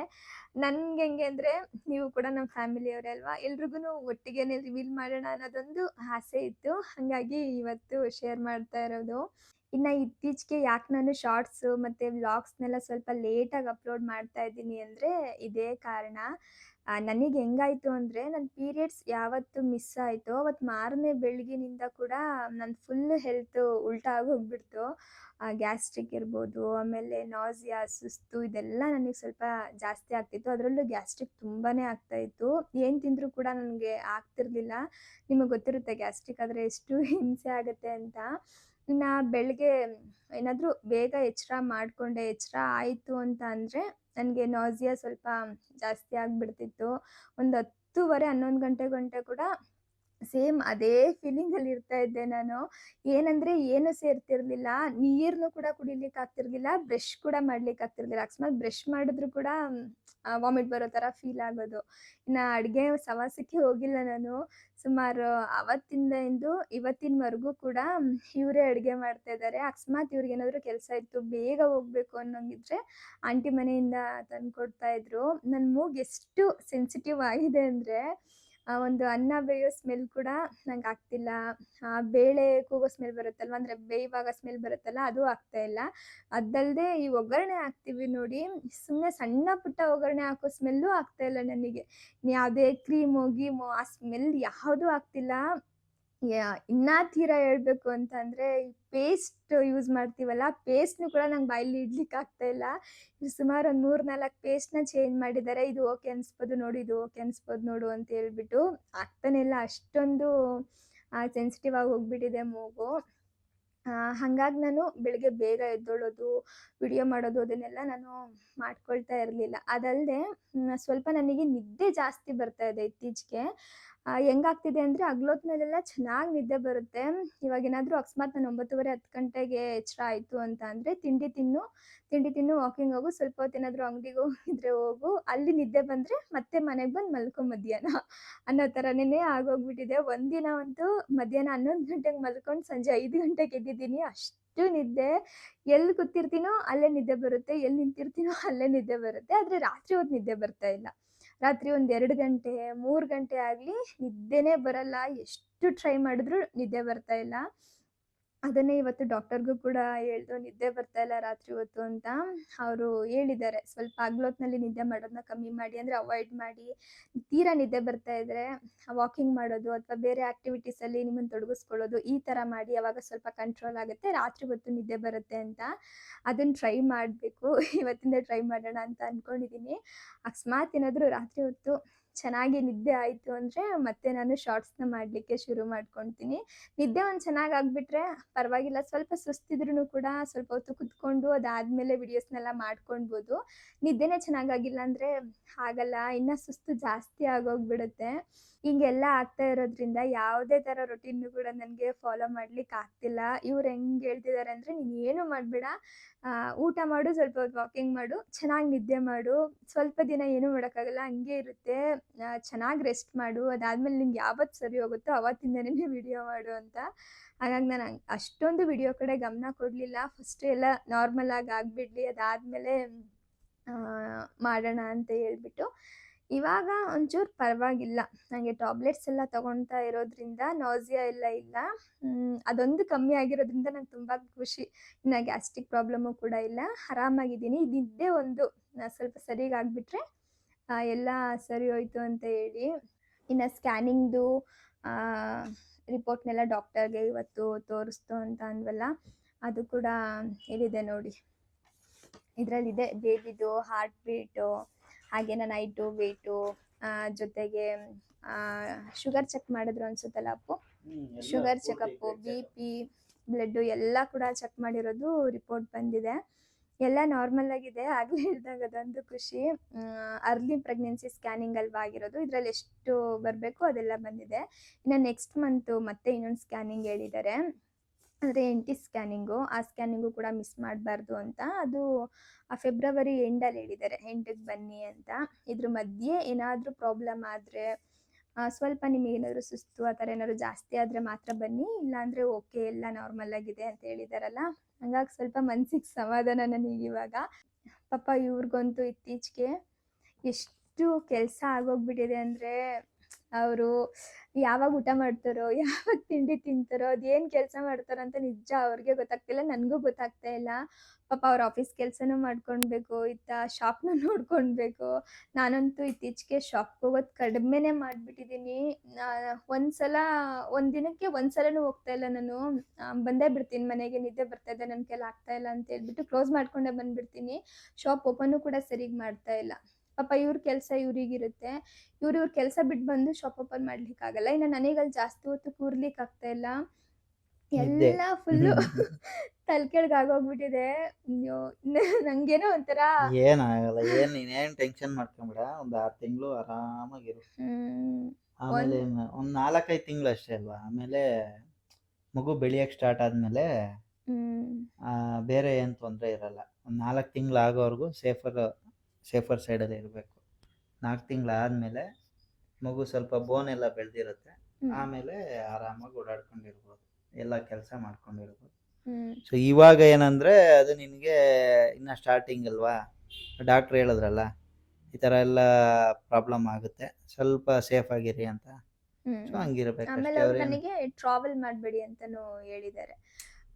ನನ್ಗೆ ಹೆಂಗೆ ಅಂದರೆ, ನೀವು ಕೂಡ ನಮ್ಮ ಫ್ಯಾಮಿಲಿಯವರೇ ಅಲ್ವಾ? ಎಲ್ರಿಗೂ ಒಟ್ಟಿಗೆ ರಿವೀಲ್ ಮಾಡೋಣ ಅನ್ನೋದೊಂದು ಆಸೆ ಇತ್ತು. ಹಾಗಾಗಿ ಇವತ್ತು ಶೇರ್ ಮಾಡ್ತಾ ಇರೋದು. ಇನ್ನು ಇತ್ತೀಚೆಗೆ ಯಾಕೆ ನಾನು ಶಾರ್ಟ್ಸು ಮತ್ತು ವ್ಲಾಗ್ಸ್ನೆಲ್ಲ ಸ್ವಲ್ಪ ಲೇಟಾಗಿ ಅಪ್ಲೋಡ್ ಮಾಡ್ತಾ ಇದ್ದೀನಿ ಅಂದರೆ ಇದೇ ಕಾರಣ. ನನಗೆ ಹೆಂಗಾಯಿತು ಅಂದರೆ ನನ್ನ ಪೀರಿಯಡ್ಸ್ ಯಾವತ್ತು ಮಿಸ್ ಆಯಿತೋ. ಅವತ್ತು ಮಾರನೇ ಬೆಳಗಿನಿಂದ ಕೂಡ ನನ್ನ ಫುಲ್ ಹೆಲ್ತ್ ಉಲ್ಟಾ ಆಗೋಗ್ಬಿಡ್ತು. ಗ್ಯಾಸ್ಟ್ರಿಕ್ ಇರ್ಬೋದು, ಆಮೇಲೆ ನಾಸಿಯಾ, ಸುಸ್ತು ಇದೆಲ್ಲ ನನಗೆ ಸ್ವಲ್ಪ ಜಾಸ್ತಿ ಆಗ್ತಿತ್ತು. ಅದರಲ್ಲೂ ಗ್ಯಾಸ್ಟ್ರಿಕ್ ತುಂಬಾ ಆಗ್ತಾಯಿತ್ತು ಏನು ತಿಂದರೂ ಕೂಡ ನನಗೆ ಆಗ್ತಿರ್ಲಿಲ್ಲ. ನಿಮಗೆ ಗೊತ್ತಿರುತ್ತೆ ಗ್ಯಾಸ್ಟ್ರಿಕ್ ಆದರೆ ಎಷ್ಟು ಹಿಂಸೆ ಆಗುತ್ತೆ ಅಂತ. ಇನ್ನು ಬೆಳಗ್ಗೆ ಏನಾದರೂ ಬೇಗ ಎಚ್ಚರ ಮಾಡಿಕೊಂಡೆ ಎಚ್ಚರ ಆಯಿತು ಅಂತ ಅಂದರೆ ನನಗೆ ನಾಝಿಯಾ ಸ್ವಲ್ಪ ಜಾಸ್ತಿ ಆಗಿಬಿಡ್ತಿತ್ತು. ಒಂದು ಹತ್ತೂವರೆ ಹನ್ನೊಂದು ಗಂಟೆ ಗಂಟೆ ಕೂಡ ಸೇಮ್ ಅದೇ ಫೀಲಿಂಗಲ್ಲಿ ಇರ್ತಾ ಇದ್ದೆ ನಾನು. ಏನಂದರೆ ಏನೂ ಸೇರ್ತಿರ್ಲಿಲ್ಲ. ನೀರನ್ನು ಕೂಡ ಕುಡಿಲಿಕ್ಕೆ ಆಗ್ತಿರ್ಲಿಲ್ಲ. ಬ್ರಷ್ ಕೂಡ ಮಾಡ್ಲಿಕ್ಕೆ ಆಗ್ತಿರ್ಲಿಲ್ಲ. ಅಕಸ್ಮಾತ್ ಬ್ರಷ್ ಮಾಡಿದ್ರು ಕೂಡ ವಾಮಿಟ್ ಬರೋ ಥರ ಫೀಲ್ ಆಗೋದು. ಇನ್ನು ಅಡುಗೆ ಸವಾಸಕ್ಕೆ ಹೋಗಿಲ್ಲ ನಾನು. ಸುಮಾರು ಅವತ್ತಿಂದ ಇಂದು ಇವತ್ತಿನವರೆಗೂ ಕೂಡ ಇವರೇ ಅಡುಗೆ ಮಾಡ್ತಾ ಇದ್ದಾರೆ. ಅಕಸ್ಮಾತ್ ಇವ್ರಿಗೇನಾದರೂ ಕೆಲಸ ಇತ್ತು, ಬೇಗ ಹೋಗಬೇಕು ಅನ್ನೋಂಗಿದ್ರೆ ಆಂಟಿ ಮನೆಯಿಂದ ತಂದು ಕೊಡ್ತಾ ಇದ್ರು. ನನ್ನ ಮೂಗ್ ಎಷ್ಟು ಸೆನ್ಸಿಟಿವ್ ಆಗಿದೆ ಅಂದರೆ ಒಂದು ಅನ್ನ ಬೇಯೋ ಸ್ಮೆಲ್ ಕೂಡ ನಂಗೆ ಆಗ್ತಿಲ್ಲ. ಆ, ಬೇಳೆ ಕೂಗೋ ಸ್ಮೆಲ್ ಬರುತ್ತಲ್ವ ಅಂದರೆ ಬೇಯುವಾಗ ಸ್ಮೆಲ್ ಬರುತ್ತಲ್ಲ ಅದು ಆಗ್ತಾ ಇಲ್ಲ. ಅದಲ್ಲದೆ ಈ ಒಗ್ಗರಣೆ ಹಾಕ್ತೀವಿ ನೋಡಿ ಸುಮ್ಮನೆ ಸಣ್ಣ ಪುಟ್ಟ ಒಗ್ಗರಣೆ ಹಾಕೋ ಸ್ಮೆಲ್ಲು ಆಗ್ತಾ ಇಲ್ಲ ನನಗೆ. ಯಾವುದೇ ಕ್ರೀಮು ಗೀಮು ಆ ಸ್ಮೆಲ್ ಯಾವುದೂ ಆಗ್ತಿಲ್ಲ. ಇನ್ನ ತೀರ ಹೇಳ್ಬೇಕು ಅಂತಂದ್ರೆ ಪೇಸ್ಟ್ ಯೂಸ್ ಮಾಡ್ತೀವಲ್ಲ ಪೇಸ್ಟ್ನು ಕೂಡ ನಂಗೆ ಬಾಯಲ್ಲಿ ಇಡ್ಲಿಕ್ಕೆ ಆಗ್ತಾ ಇಲ್ಲ. ಸುಮಾರು ಒಂದು ಮೂರು ನಾಲ್ಕು ಪೇಸ್ಟ್ನ ಚೇಂಜ್ ಮಾಡಿದ್ದಾರೆ ಇದು ಓಕೆ ಅನ್ಸ್ಬೋದು ನೋಡು, ಇದು ಓಕೆ ಅನ್ಸ್ಬೋದು ನೋಡು ಅಂತ ಹೇಳ್ಬಿಟ್ಟು ಆಗ್ತಾನೆ ಇಲ್ಲ. ಅಷ್ಟೊಂದು ಸೆನ್ಸಿಟಿವ್ ಆಗಿ ಹೋಗ್ಬಿಟ್ಟಿದೆ ಮೂಗು. ಹಾಗಾಗಿ ನಾನು ಬೆಳಿಗ್ಗೆ ಬೇಗ ಎದ್ದೊಳೋದು ವಿಡಿಯೋ ಮಾಡೋದು, ಅದನ್ನೆಲ್ಲ ನಾನು ಮಾಡ್ಕೊಳ್ತಾ ಇರಲಿಲ್ಲ. ಅದಲ್ಲದೆ ಸ್ವಲ್ಪ ನನಗೆ ನಿದ್ದೆ ಜಾಸ್ತಿ ಬರ್ತಾ ಇದೆ ಇತ್ತೀಚೆಗೆ. ಹೆಂಗಾಗ್ತಿದೆ ಅಂದರೆ ಹಗ್ಲೊತ್ನಲ್ಲೆಲ್ಲ ಚೆನ್ನಾಗಿ ನಿದ್ದೆ ಬರುತ್ತೆ. ಇವಾಗ ಏನಾದರೂ ಅಕಸ್ಮಾತ್ ನಾನು ಒಂಬತ್ತುವರೆ, ಹತ್ತು ಗಂಟೆಗೆ ಎಚ್ಚರ ಆಯಿತು ಅಂತ ಅಂದರೆ ತಿಂಡಿ ತಿನ್ನು ತಿಂಡಿ ತಿನ್ನು ವಾಕಿಂಗ್ ಹೋಗು, ಸ್ವಲ್ಪ ಹೊತ್ತು ಏನಾದರೂ ಅಂಗಡಿಗೆ ಹೋಗಿದ್ರೆ ಹೋಗು. ಅಲ್ಲಿ ನಿದ್ದೆ ಬಂದರೆ ಮತ್ತೆ ಮನೆಗೆ ಬಂದು ಮಲ್ಕೊ ಮಧ್ಯಾಹ್ನ ಅನ್ನೋ ಥರನೇ ಆಗೋಗ್ಬಿಟ್ಟಿದೆ. ಒಂದಿನ ಅಂತೂ ಮಧ್ಯಾಹ್ನ ಹನ್ನೊಂದು ಗಂಟೆಗೆ ಮಲ್ಕೊಂಡು ಸಂಜೆ ಐದು ಗಂಟೆಗೆ ಎದ್ದಿದ್ದೀನಿ. ಅಷ್ಟು ನಿದ್ದೆ. ಎಲ್ಲಿ ಕೂತಿರ್ತೀನೋ ಅಲ್ಲೇ ನಿದ್ದೆ ಬರುತ್ತೆ ಎಲ್ಲಿ ನಿಂತಿರ್ತೀನೋ ಅಲ್ಲೇ ನಿದ್ದೆ ಬರುತ್ತೆ. ಆದರೆ ರಾತ್ರಿ ಹೊತ್ತು ನಿದ್ದೆ ಬರ್ತಾ ಇಲ್ಲ. ರಾತ್ರಿ ಒಂದು ಎರಡು ಗಂಟೆ, ಮೂರು ಗಂಟೆ ಆಗಲಿ ನಿದ್ದೆನೇ ಬರಲ್ಲ. ಎಷ್ಟು ಟ್ರೈ ಮಾಡಿದ್ರು ನಿದ್ದೆ ಬರ್ತಾ ಇಲ್ಲ. ಅದನ್ನೇ ಇವತ್ತು ಡಾಕ್ಟರ್ಗೂ ಕೂಡ ಹೇಳ್ದು ನಿದ್ದೆ ಬರ್ತಾ ಇಲ್ಲ ರಾತ್ರಿ ಹೊತ್ತು ಅಂತ ಅವರು ಹೇಳಿದ್ದಾರೆ. ಸ್ವಲ್ಪ ಹಗ್ಲೊತ್ನಲ್ಲಿ ನಿದ್ದೆ ಮಾಡೋದನ್ನ ಕಮ್ಮಿ ಮಾಡಿ, ಅಂದರೆ ಅವಾಯ್ಡ್ ಮಾಡಿ, ತೀರಾ ನಿದ್ದೆ ಬರ್ತಾ ಇದ್ರೆ ವಾಕಿಂಗ್ ಮಾಡೋದು ಅಥವಾ ಬೇರೆ ಆ್ಯಕ್ಟಿವಿಟೀಸಲ್ಲಿ ನಿಮ್ಮನ್ನು ತೊಡಗಿಸ್ಕೊಳ್ಳೋದು ಈ ಥರ ಮಾಡಿ, ಅವಾಗ ಸ್ವಲ್ಪ ಕಂಟ್ರೋಲ್ ಆಗುತ್ತೆ, ರಾತ್ರಿ ಹೊತ್ತು ನಿದ್ದೆ ಬರುತ್ತೆ ಅಂತ ಅದನ್ನು ಟ್ರೈ ಮಾಡಬೇಕು. ಇವತ್ತಿಂದ ಟ್ರೈ ಮಾಡೋಣ ಅಂತ ಅಂದ್ಕೊಂಡಿದ್ದೀನಿ ಅಕಸ್ಮಾತ್ ಏನಾದರೂ ರಾತ್ರಿ ಹೊತ್ತು ಚೆನ್ನಾಗಿ ನಿದ್ದೆ ಆಯಿತು ಅಂದರೆ ಮತ್ತೆ ನಾನು ಶಾರ್ಟ್ಸ್ನ ಮಾಡಲಿಕ್ಕೆ ಶುರು ಮಾಡ್ಕೊಳ್ತೀನಿ ನಿದ್ದೆ ಒಂದು ಚೆನ್ನಾಗಿ ಆಗಿಬಿಟ್ರೆ ಪರವಾಗಿಲ್ಲ, ಸ್ವಲ್ಪ ಸುಸ್ತಿದ್ರೂ ಕೂಡ ಸ್ವಲ್ಪ ಹೊತ್ತು ಕುತ್ಕೊಂಡು ಅದಾದಮೇಲೆ ವಿಡಿಯೋಸ್ನೆಲ್ಲ ಮಾಡ್ಕೊಳ್ಬೋದು ನಿದ್ದೆನೇ ಚೆನ್ನಾಗಾಗಿಲ್ಲ ಅಂದರೆ ಆಗಲ್ಲ, ಇನ್ನು ಸುಸ್ತು ಜಾಸ್ತಿ ಆಗೋಗ್ಬಿಡುತ್ತೆ. ಹಿಂಗೆಲ್ಲ ಆಗ್ತಾ ಇರೋದ್ರಿಂದ ಯಾವುದೇ ಥರ ರೊಟೀನು ಕೂಡ ನನಗೆ ಫಾಲೋ ಮಾಡ್ಲಿಕ್ಕೆ ಆಗ್ತಿಲ್ಲ. ಇವ್ರು ಹೆಂಗೆ ಹೇಳ್ತಿದ್ದಾರೆ ಅಂದರೆ, ನೀನು ಏನು ಮಾಡಬೇಡ. ಊಟ ಮಾಡು, ಸ್ವಲ್ಪ ಹೊತ್ತು ವಾಕಿಂಗ್ ಮಾಡು, ಚೆನ್ನಾಗಿ ನಿದ್ದೆ ಮಾಡು. ಸ್ವಲ್ಪ ದಿನ ಏನೂ ಮಾಡೋಕ್ಕಾಗಲ್ಲ, ಹಂಗೆ ಇರುತ್ತೆ. ಚೆನ್ನಾಗಿ ರೆಸ್ಟ್ ಮಾಡು. ಅದಾದಮೇಲೆ ನಿಂಗೆ ಯಾವತ್ತು ಸರಿ ಹೋಗುತ್ತೋ ಅವತ್ತಿಂದನೇ ವಿಡಿಯೋ ಮಾಡು ಅಂತ. ಹಾಗಾಗಿ ನಾನು ಅಷ್ಟೊಂದು ವಿಡಿಯೋ ಕಡೆ ಗಮನ ಕೊಡಲಿಲ್ಲ. ಫಸ್ಟ್ ಎಲ್ಲ ನಾರ್ಮಲ್ ಆಗಿ ಆಗಿಬಿಡ್ಲಿ. ಅದಾದಮೇಲೆ ಮಾಡೋಣ ಅಂತ ಹೇಳ್ಬಿಟ್ಟು. ಇವಾಗ ಒಂಚೂರು ಪರವಾಗಿಲ್ಲ. ನನಗೆ ಟಾಬ್ಲೆಟ್ಸ್ ಎಲ್ಲ ತೊಗೊಳ್ತಾ ಇರೋದ್ರಿಂದ ನಾಸಿಯಾ ಎಲ್ಲ ಇಲ್ಲ. ಅದೊಂದು ಕಮ್ಮಿ ಆಗಿರೋದ್ರಿಂದ ನಂಗೆ ತುಂಬ ಖುಷಿ. ಇನ್ನು ಗ್ಯಾಸ್ಟ್ರಿಕ್ ಪ್ರಾಬ್ಲಮ್ಮು ಕೂಡ ಇಲ್ಲ. ಆರಾಮಾಗಿದ್ದೀನಿ. ಇದಿದ್ದೇ ಒಂದು ಸ್ವಲ್ಪ ಸರಿಗಾಗ್ಬಿಟ್ರೆ ಆ, ಎಲ್ಲ ಸರಿ ಹೋಯ್ತು ಅಂತ ಹೇಳಿ ಇನ್ನು ಸ್ಕ್ಯಾನಿಂಗ್ದು ರಿಪೋರ್ಟ್ನೆಲ್ಲ ಡಾಕ್ಟರ್ಗೆ ಇವತ್ತು ತೋರಿಸ್ತು ಅಂತ ಅಂದ್ವಲ್ಲ ಅದು ಕೂಡ ಇಲ್ಲಿದೆ ನೋಡಿ. ಇದರಲ್ಲಿದೆ ಬೇಬಿದು ಹಾರ್ಟ್ ಬೀಟು ಹಾಗೆ ನೈಟು ವೆಯ್ಟು ಜೊತೆಗೆ ಶುಗರ್ ಚೆಕ್ ಮಾಡಿದ್ರು ಅನ್ಸುತ್ತಲ್ಲ Appu? Sugar checkup B P blood ಎಲ್ಲ ಕೂಡ ಚೆಕ್ ಮಾಡಿರೋದು ರಿಪೋರ್ಟ್ ಬಂದಿದೆ. ಎಲ್ಲ ನಾರ್ಮಲ್ ಆಗಿದೆ. ಆಗಲೇ ಹೇಳಿದಾಗ ಅದೊಂದು ಖುಷಿ. ಅರ್ಲಿ ಪ್ರೆಗ್ನೆನ್ಸಿ ಸ್ಕ್ಯಾನಿಂಗ್ ಅಲ್ವಾ ಆಗಿರೋದು. ಇದರಲ್ಲಿ ಎಷ್ಟು ಬರಬೇಕು ಅದೆಲ್ಲ ಬಂದಿದೆ. ಇನ್ನು ನೆಕ್ಸ್ಟ್ ಮಂತು ಮತ್ತೆ ಇನ್ನೊಂದು ಸ್ಕ್ಯಾನಿಂಗ್ ಹೇಳಿದ್ದಾರೆ. ಅಂದರೆ ಎನ್ ಟಿ ಸ್ಕ್ಯಾನಿಂಗು ಆ ಸ್ಕ್ಯಾನಿಂಗು ಕೂಡ ಮಿಸ್ ಮಾಡಬಾರ್ದು ಅಂತ. ಅದು ಆ ಫೆಬ್ರವರಿ ಎಂಡಲ್ಲಿ ಹೇಳಿದ್ದಾರೆ. ಎಂಟಿಗೆ ಬನ್ನಿ ಅಂತ. ಇದ್ರ ಮಧ್ಯೆ ಏನಾದರೂ ಪ್ರಾಬ್ಲಮ್ ಆದರೆ ಸ್ವಲ್ಪ ನಿಮಗೆ ಏನಾದರೂ ಸುಸ್ತು ಆ ಥರ ಏನಾದರೂ ಜಾಸ್ತಿ ಆದರೆ ಮಾತ್ರ ಬನ್ನಿ. ಇಲ್ಲಾಂದರೆ ಓಕೆ ಎಲ್ಲ ನಾರ್ಮಲ್ ಆಗಿದೆ ಅಂತ ಹೇಳಿದಾರಲ್ಲ. ಹಂಗಾಗಿ ಸ್ವಲ್ಪ ಮನ್ಸಿಗೆ ಸಮಾಧಾನ ನನಗೆ ಇವಾಗ. ಪಾಪ ಇವ್ರಿಗಂತೂ ಇತ್ತೀಚೆಗೆ ಎಷ್ಟು ಕೆಲಸ ಆಗೋಗ್ಬಿಟ್ಟಿದೆ ಅಂದರೆ ಅವರು ಯಾವಾಗ ಊಟ ಮಾಡ್ತಾರೋ, ಯಾವಾಗ ತಿಂಡಿ ತಿಂತಾರೋ ಅದೇನು ಕೆಲಸ ಮಾಡ್ತಾರೋ ಅಂತ ನಿಜ ಅವ್ರಿಗೆ ಗೊತ್ತಾಗ್ತಿಲ್ಲ, ನನಗೂ ಗೊತ್ತಾಗ್ತಾ ಇಲ್ಲ. ಪಾಪ ಅವ್ರ ಆಫೀಸ್ ಕೆಲಸನೂ ಮಾಡ್ಕೊಳ್ಬೇಕು ಇತ್ತ ಶಾಪ್ನ ನೋಡ್ಕೊಳ್ಬೇಕು ನಾನಂತೂ ಇತ್ತೀಚೆಗೆ ಶಾಪ್ಗೆ ಹೋಗೋದು ಕಡಿಮೆನೆ ಮಾಡಿಬಿಟ್ಟಿದ್ದೀನಿ ಒಂದ್ಸಲ, ಒಂದು ದಿನಕ್ಕೆ ಒಂದು ಸಲನೂ ಹೋಗ್ತಾ ಇಲ್ಲ ನಾನು. ಬಂದೇ ಬಿಡ್ತೀನಿ ಮನೆಗೆ, ನಿದ್ದೆ ಬರ್ತಾ ಇದೆ ನನ್ನ ಆಗ್ತಾ ಇಲ್ಲ ಅಂತ ಹೇಳ್ಬಿಟ್ಟು ಕ್ಲೋಸ್ ಮಾಡ್ಕೊಂಡೇ ಬಂದ್ಬಿಡ್ತೀನಿ. ಶಾಪ್ ಓಪನ್ನು ಕೂಡ ಸರಿಗೆ ಮಾಡ್ತಾ ಇಲ್ಲ. ಪಾಪ ಇವ್ರ ಕೆಲಸ ಇವ್ರಿಗಿರುತ್ತೆ. ಇವ್ರ ಇವ್ರ ಕೆಲಸ ಬಿಟ್ಟು ಬಂದು ಶಾಪ್ ಓಪನ್ ಮಾಡ್ಲಿಕ್ಕಾಗಲ್ಲ. ಇನ್ನು ಅಲ್ಲಿ ಜಾಸ್ತಿ ಹೊತ್ತು ಕೂರ್ಲಿಕ್ಕೆ ಆಗ್ತಾ ಇಲ್ಲ ಎಲ್ಲ ಫುಲ್ಲು ತಲೆ ಕೆಳಗೆ ಆಗೋಗ್ಬಿಟ್ಟಿದೆ ಅಯ್ಯೋ ನಂಗೇನೋ ಒಂಥರ ಏನಾಗಲ್ಲ ಏನ್ ನೀನೇನ್ ಟೆನ್ಷನ್ ಮಾಡ್ಕೊಂಬಿಡ. ಒಂದ್ ಆರ್ ತಿಂಗಳು ಆರಾಮಾಗಿರು. ಆಮೇಲೆ ಒಂದ್ ನಾಲ್ಕೈದು ತಿಂಗಳು ಅಷ್ಟೇ ಅಲ್ವಾ? ಆಮೇಲೆ ಮಗು ಬೆಳೆಯಕ್ ಸ್ಟಾರ್ಟ್ ಆದ್ಮೇಲೆ ಆ, ಬೇರೆ ಏನ್ ತೊಂದ್ರೆ ಇರಲ್ಲ. ಒಂದ್ ನಾಲ್ಕು ತಿಂಗಳು ಆಗೋವರೆಗೂ ಸೇಫರ್ ಸೇಫರ್ ಸೈಡಲ್ಲೇ ಇರಬೇಕು. ನಾಲ್ಕು ತಿಂಗಳು ಆದ್ಮೇಲೆ ಮಗು ಸ್ವಲ್ಪ ಬೋನ್ ಎಲ್ಲ ಬೆಳೆದಿರುತ್ತೆ. ಆಮೇಲೆ ಆರಾಮಾಗಿ ಓಡಾಡ್ಕೊಂಡಿರ್ಬೋದು. ಎಲ್ಲ ಕೆಲಸ ಮಾಡ್ಕೊಂಡಿರ್ಬೋದು. ಸೊ ಇವಾಗ ಏನಂದ್ರೆ ಅದು ನಿನಗೆ ಇನ್ನ ಸ್ಟಾರ್ಟಿಂಗ್ ಅಲ್ವಾ? ಡಾಕ್ಟ್ರ್ ಹೇಳಿದ್ರಲ್ಲ ಈ ಥರ ಎಲ್ಲ ಪ್ರಾಬ್ಲಮ್ ಆಗುತ್ತೆ. ಸ್ವಲ್ಪ ಸೇಫ್ ಆಗಿರಿ ಅಂತ. ಸೊ ಹಂಗಿರ್ಬೇಕು ಆಮೇಲೆ ಅವ್ರು ನನಗೆ ಟ್ರಾವೆಲ್ ಮಾಡಬೇಡಿ ಅಂತಾನು ಹೇಳಿದ್ದಾರೆ.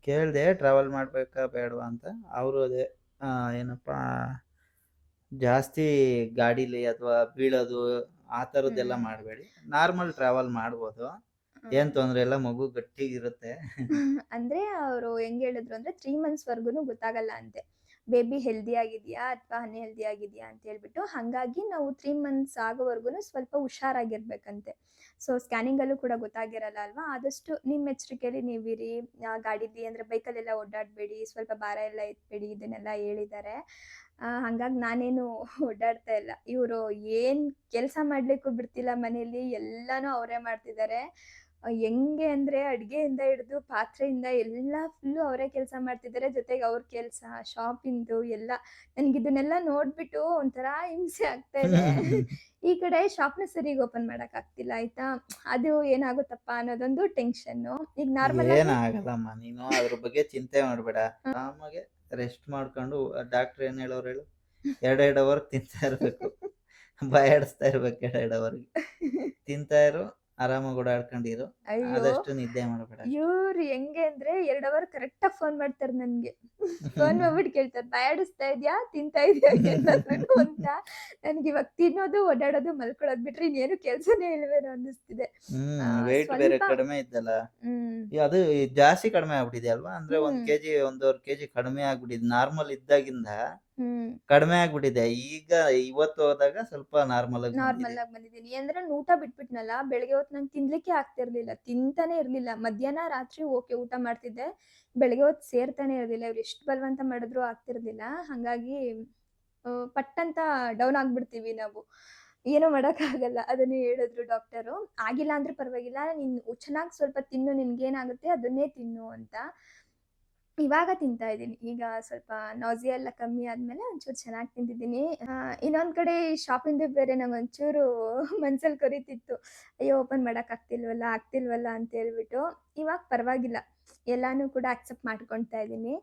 ಕೇಳಿದೆ ಟ್ರಾವೆಲ್ ಮಾಡ್ಬೇಕಾ ಬೇಡವಾ ಅಂತ. ಅವರು ಅದೇ ಏನಪ್ಪ ಜಾಸ್ತಿ ಗಾಡಿಲಿ ಅಥವಾ ಬೀಳೋದು ಆ ತರದ್ದೆಲ್ಲ. ಮಾಡಬೇಡಿ. ನಾರ್ಮಲ್ ಟ್ರಾವೆಲ್ ಮಾಡ್ಬೋದು. ಏನ್ ತೊಂದ್ರೆ ಇಲ್ಲ ಮಗು ಗಟ್ಟಿಗಿರುತ್ತೆ. ಅಂದ್ರೆ ಅವರು ಹೆಂಗ್ ಹೇಳಿದ್ರು ಅಂದ್ರೆ ತ್ರೀ ಮಂತ್ಸ್ ವರ್ಗುನು ಗೊತ್ತಾಗಲ್ಲ ಅಂತೆ. ಬೇಬಿ ಹೆಲ್ದಿ ಆಗಿದೆಯಾ ಅಥವಾ ಅನ್ಹೆಲ್ದಿ ಆಗಿದೆಯಾ ಅಂತ ಹೇಳ್ಬಿಟ್ಟು ಹಾಗಾಗಿ ನಾವು ತ್ರೀ ಮಂತ್ಸ್ ಆಗೋವರೆಗೂ ಸ್ವಲ್ಪ ಹುಷಾರಾಗಿರ್ಬೇಕಂತೆ. ಸೊ ಸ್ಕ್ಯಾನಿಂಗಲ್ಲೂ ಕೂಡ ಗೊತ್ತಾಗಿರಲ್ಲ ಅಲ್ವಾ? ಆದಷ್ಟು ನಿಮ್ಮ ಎಚ್ಚರಿಕೆಯಲ್ಲಿ ನೀವಿರಿ ಗಾಡಿಲಿ ಅಂದರೆ ಬೈಕಲ್ಲೆಲ್ಲ ಓಡಾಡಬೇಡಿ, ಸ್ವಲ್ಪ ಭಾರ ಎಲ್ಲ ಎತ್ಬೇಡಿ, ಇದನ್ನೆಲ್ಲ ಹೇಳಿದ್ದಾರೆ ಹಂಗಾಗಿ ನಾನೇನು ಓಡಾಡ್ತಾ ಇಲ್ಲ. ಇವರು ಏನು ಕೆಲಸ ಮಾಡಲಿಕ್ಕೂ ಬಿಡ್ತಿಲ್ಲ ಮನೆಯಲ್ಲಿ ಎಲ್ಲನೂ ಅವರೇ ಮಾಡ್ತಿದ್ದಾರೆ ಹೆಂಗೆ ಅಂದರೆ ಅಡುಗೆಯಿಂದ ಹಿಡಿದು ಪಾತ್ರೆಯಿಂದ ಎಲ್ಲ ಫುಲ್ಲು ಅವರೇ ಕೆಲಸ ಮಾಡ್ತಿದ್ದಾರೆ ಜೊತೆಗೆ ಅವ್ರ ಕೆಲಸ ಶಾಪಿಂದು ಎಲ್ಲ ನನಗೆ ಇದನ್ನೆಲ್ಲ ನೋಡಿಬಿಟ್ಟು ಒಂಥರ ಹಿಂಸೆ ಆಗ್ತಾ ಇದೆ. ಈ ಕಡೆ ಶಾಪ್ನ ಸರಿಗೆ ಓಪನ್ ಮಾಡೋಕ್ಕಾಗ್ತಿಲ್ಲ ಆಯ್ತಾ? ಅದು ಏನಾಗುತ್ತಪ್ಪ ಅನ್ನೋದೊಂದು ಟೆನ್ಷನ್ನು ಈಗ ನಾರ್ಮಲ್ ಏನಾಗಲ್ಲಮ್ಮ ನೀನು ಅದ್ರ ಬಗ್ಗೆ ಚಿಂತೆ ಮಾಡಬೇಡ. ಆರಾಮಾಗೆ ರೆಸ್ಟ್ ಮಾಡ್ಕೊಂಡು ಡಾಕ್ಟರ್ ಏನ್ ಹೇಳೋರು ಹೇಳು? ಎರಡೆರಡು ಅವರ್ ತಿಂತಾ ಇರ್ಬೇಕು. ಬಾಯಾಡಿಸ್ತಾ ಇರ್ಬೇಕು ಎರಡೆರಡು ಅವರ್ಗೆ ತಿಂತಾ ಇರು. ಆರಾಮಾಗಿ ಓಡಾಡ್ಕೊಂಡಿರು. ಆದಷ್ಟು ನಿದ್ದೆ ಮಾಡಬೇಡ ಇವ್ರು ಹೆಂಗೆ ಅಂದ್ರೆ ಎರಡು ಅವರ್ ಕರೆಕ್ಟಾಗಿ ಫೋನ್ ಮಾಡ್ತಾರೆ ನನ್ಗೆ. ಫೋನ್ ಮಾಡ್ಬಿಟ್ಟು ಕೇಳ್ತಾರೆ ಬಾಯಾಡಿಸ್ತಾ ಇದ್ಯಾ? ತಿಂತಾ ಇದೆಯಾ? ಅಂತ? ನನಗೆ ಇವಾಗ ತಿನ್ನೋದು ಓಡಾಡೋದು ಮಲ್ಕೊಳ್ಳೋದು ಬಿಟ್ರೆ ಇನ್ನೇನು ಕೆಲ್ಸನೇ ಇಲ್ವೇನೋ ಅನ್ನಿಸ್ತಿದೆ. ವೇಟ್ ಬೇರೆ ಕಡಿಮೆ ಇದ್ದಲ್ಲ. ಅದು ಜಾಸ್ತಿ ಕಡಿಮೆ ಆಗ್ಬಿಟ್ಟಿದೆ ಅಲ್ವಾ? ಅಂದ್ರೆ ಒಂದ್. ಕೆಜಿ ಒಂದೂವರೆ ಕೆಜಿ ಕಡಿಮೆ ಆಗ್ಬಿಟ್ಟಿದೆ. ನಾರ್ಮಲ್ ಇದ್ದಾಗಿಂದ ಹ್ಮ್. ಕಡಿಮೆ ಆಗ್ಬಿಟ್ಟಿದೆ. ಈಗ ಇವತ್ತು ಹೋದಾಗ ಸ್ವಲ್ಪ ನಾರ್ಮಲ್ ಆಗಿ ನಾರ್ಮಲ್ ಆಗಿ ಬಂದಿದ್ದೀನಿ ಅಂದ್ರೆ ಊಟ ಬಿಟ್ಬಿಟ್ನಲ್ಲ ಬೆಳಗ್ಗೆ ಹೊತ್ತು ನಂಗೆ ತಿನ್ಲಿಕ್ಕೆ ಆಗ್ತಿರ್ಲಿಲ್ಲ ತಿಂತಾನೆ ಇರ್ಲಿಲ್ಲ. ಮಧ್ಯಾಹ್ನ ರಾತ್ರಿ ಓಕೆ ಊಟ ಮಾಡ್ತಿದ್ದೆ. ಬೆಳಗ್ಗೆ ಹೊತ್ತು ಸೇರ್ತಾನೆ ಇರ್ಲಿಲ್ಲ. ಇವ್ರು ಎಷ್ಟು ಬಲವಂತ ಮಾಡಿದ್ರು ಆಗ್ತಿರ್ಲಿಲ್ಲ ಹಂಗಾಗಿ ಪಟ್ಟಂತ ಡೌನ್ ಆಗ್ಬಿಡ್ತೀವಿ ನಾವು. ಏನೂ ಮಾಡೋಕ್ಕಾಗಲ್ಲ. ಅದನ್ನೇ ಹೇಳಿದ್ರು ಡಾಕ್ಟರು ಆಗಿಲ್ಲ ಅಂದ್ರೆ ಪರವಾಗಿಲ್ಲ. ನೀನು ಚೆನ್ನಾಗಿ ಸ್ವಲ್ಪ ತಿನ್ನು. ನಿನ್ಗೇನಾಗುತ್ತೆ ಅದನ್ನೇ ತಿನ್ನು ಅಂತ. ಇವಾಗ ತಿಂತಾ ಇದ್ದೀನಿ. ಈಗ ಸ್ವಲ್ಪ ನಾಸಿಯಾ ಎಲ್ಲ ಕಮ್ಮಿ ಆದ್ಮೇಲೆ ಒಂಚೂರು ಚೆನ್ನಾಗಿ ತಿಂತಿದ್ದೀನಿ ಇನ್ನೊಂದು ಕಡೆ ಶಾಪಿಂದ ಬೇರೆ ನಂಗೆ ಒಂಚೂರು ಮನ್ಸಲ್ಲಿ ಕೊರಿತಿತ್ತು. ಅಯ್ಯೋ ಓಪನ್ ಮಾಡೋಕ್ಕಾಗ್ತಿಲ್ವಲ್ಲ ಆಗ್ತಿಲ್ವಲ್ಲ ಅಂತ ಹೇಳ್ಬಿಟ್ಟು. ಇವಾಗ ಪರವಾಗಿಲ್ಲ. ಎಲ್ಲಾನು ಕೂಡ ಅಕ್ಸೆಪ್ಟ್ ಮಾಡ್ಕೊಳ್ತಾ ಇದ್ದೀನಿ.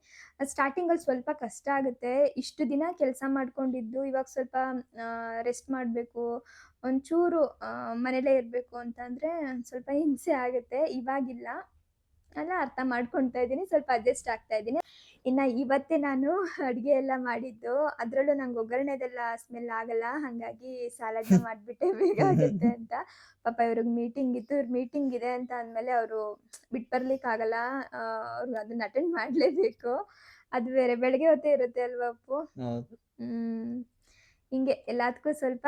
ಸ್ಟಾರ್ಟಿಂಗಲ್ಲಿ ಸ್ವಲ್ಪ ಕಷ್ಟ ಆಗುತ್ತೆ. ಇಷ್ಟು ದಿನ ಕೆಲಸ ಮಾಡ್ಕೊಂಡಿದ್ದು, ಇವಾಗ ಸ್ವಲ್ಪ ರೆಸ್ಟ್ ಮಾಡಬೇಕು, ಒಂಚೂರು ಮನೇಲೇ ಇರಬೇಕು ಅಂತಂದರೆ ಸ್ವಲ್ಪ ಹಿಂಸೆ ಆಗುತ್ತೆ. ಇವಾಗಿಲ್ಲ. ಎಲ್ಲ ಅರ್ಥ ಮಾಡ್ಕೊಳ್ತಾ ಇದ್ದೀನಿ ಸ್ವಲ್ಪ ಅಡ್ಜಸ್ಟ್ ಆಗ್ತಾ ಇದ್ದೀನಿ. ಇನ್ನು ಇವತ್ತೇ ನಾನು ಅಡುಗೆ ಎಲ್ಲ ಮಾಡಿದ್ದು ಅದರಲ್ಲೂ ನಂಗೆ ಒಗ್ಗರಣೆದೆಲ್ಲ ಸ್ಮೆಲ್ ಆಗಲ್ಲ ಹಾಗಾಗಿ ಸಾಲಡ್ನ ಮಾಡಿಬಿಟ್ಟೆ ಬೇಗ ಆಗುತ್ತೆ ಅಂತ. ಪಾಪ ಇವ್ರಿಗೆ ಮೀಟಿಂಗ್ ಇತ್ತು ಇವ್ರ ಮೀಟಿಂಗ್ ಇದೆ ಅಂತ ಅಂದಮೇಲೆ ಅವರು ಬಿಟ್ಟು ಬರ್ಲಿಕ್ಕಾಗಲ್ಲ ಅವ್ರು ಅದನ್ನ ಅಟೆಂಡ್ ಮಾಡಲೇಬೇಕು. ಅದು ಬೇರೆ ಬೆಳಗ್ಗೆ ಹೊತ್ತೇ ಇರುತ್ತೆ ಅಲ್ವಾ ಅಪ್ಪು? ಹ್ಮ್. ಹಿಂಗೆ ಎಲ್ಲದಕ್ಕೂ ಸ್ವಲ್ಪ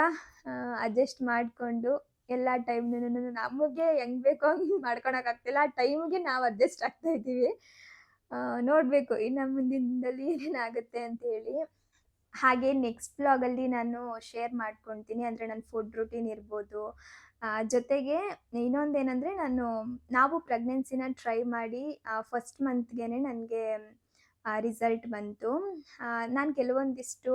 ಅಡ್ಜಸ್ಟ್ ಮಾಡಿಕೊಂಡು ಎಲ್ಲ ಟೈಮ್ನೂ ನಮಗೆ ಹೆಂಗ್ ಬೇಕೋ ಹಂಗೆ ಮಾಡ್ಕೊಳಕ್ಕಾಗ್ತಿಲ್ಲ ಆ ಟೈಮ್ಗೆ ನಾವು ಅಡ್ಜಸ್ಟ್ ಆಗ್ತಾ ಇದ್ದೀವಿ. ನೋಡಬೇಕು ಇನ್ನು ಮುಂದಿನದಲ್ಲಿ ದಿನದಲ್ಲಿ ಏನೇನಾಗುತ್ತೆ ಅಂತ ಹೇಳಿ. ಹಾಗೆ ನೆಕ್ಸ್ಟ್ ಬ್ಲಾಗಲ್ಲಿ ನಾನು ಶೇರ್ ಮಾಡ್ಕೊಳ್ತೀನಿ ಅಂದರೆ ನನ್ನ ಫುಡ್ ರೂಟೀನ್ ಇರ್ಬೋದು. ಜೊತೆಗೆ ಇನ್ನೊಂದೇನೆಂದರೆ ನಾನು, ನಾವು ಪ್ರೆಗ್ನೆನ್ಸಿನ ಟ್ರೈ ಮಾಡಿ ಫಸ್ಟ್ ಮಂತ್ಗೆ ನನಗೆ ರಿಸಲ್ಟ್ ಬಂತು. ನಾನು ಕೆಲವೊಂದಿಷ್ಟು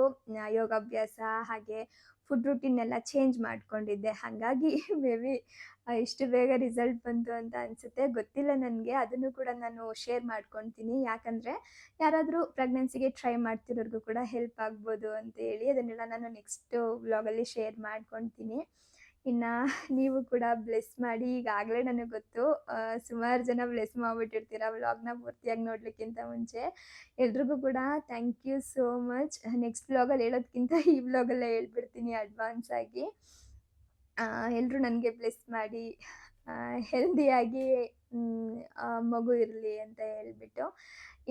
ಯೋಗಾಭ್ಯಾಸ ಹಾಗೆ ಫುಡ್ ರುಟೀನ್ ಎಲ್ಲ ಚೇಂಜ್ ಮಾಡ್ಕೊಂಡಿದ್ದೆ. ಹಾಗಾಗಿ ಮೇ ಬಿ ಇಷ್ಟು ಬೇಗ ರಿಸಲ್ಟ್ ಬಂತು ಅಂತ ಅನಿಸುತ್ತೆ. ಗೊತ್ತಿಲ್ಲ ನನಗೆ. ಅದನ್ನು ಕೂಡ ನಾನು ಶೇರ್ ಮಾಡ್ಕೊತೀನಿ. ಯಾಕಂದರೆ ಯಾರಾದರೂ ಪ್ರೆಗ್ನೆನ್ಸಿಗೆ ಟ್ರೈ ಮಾಡ್ತಿರೋರ್ಗೂ ಕೂಡ ಹೆಲ್ಪ್ ಆಗ್ಬೋದು ಅಂತ ಹೇಳಿ ಅದನ್ನೆಲ್ಲ ನಾನು ನೆಕ್ಸ್ಟು ವ್ಲಾಗಲ್ಲಿ ಶೇರ್ ಮಾಡ್ಕೊಳ್ತೀನಿ ಇನ್ನು ನೀವು ಕೂಡ ಬ್ಲೆಸ್ ಮಾಡಿ ಈಗಾಗಲೇ ನನಗೆ ಗೊತ್ತು ಸುಮಾರು ಜನ ಬ್ಲೆಸ್ ಮಾಡಿಬಿಟ್ಟಿರ್ತೀರ ವ್ಲಾಗ್ನ ಪೂರ್ತಿಯಾಗಿ ನೋಡಲಿಕ್ಕಿಂತ ಮುಂಚೆ. ಎಲ್ರಿಗೂ ಕೂಡ thank you so much next ವ್ಲಾಗಲ್ಲಿ ಹೇಳೋದಕ್ಕಿಂತ ಈ ವ್ಲಾಗಲ್ಲೇ ಹೇಳ್ಬಿಡ್ತೀನಿ ಅಡ್ವಾನ್ಸ್ ಆಗಿ. ಎಲ್ಲರೂ ನನಗೆ ಬ್ಲೆಸ್ ಮಾಡಿ ಹೆಲ್ದಿಯಾಗಿ ಮಗು ಇರಲಿ ಅಂತ ಹೇಳ್ಬಿಟ್ಟು.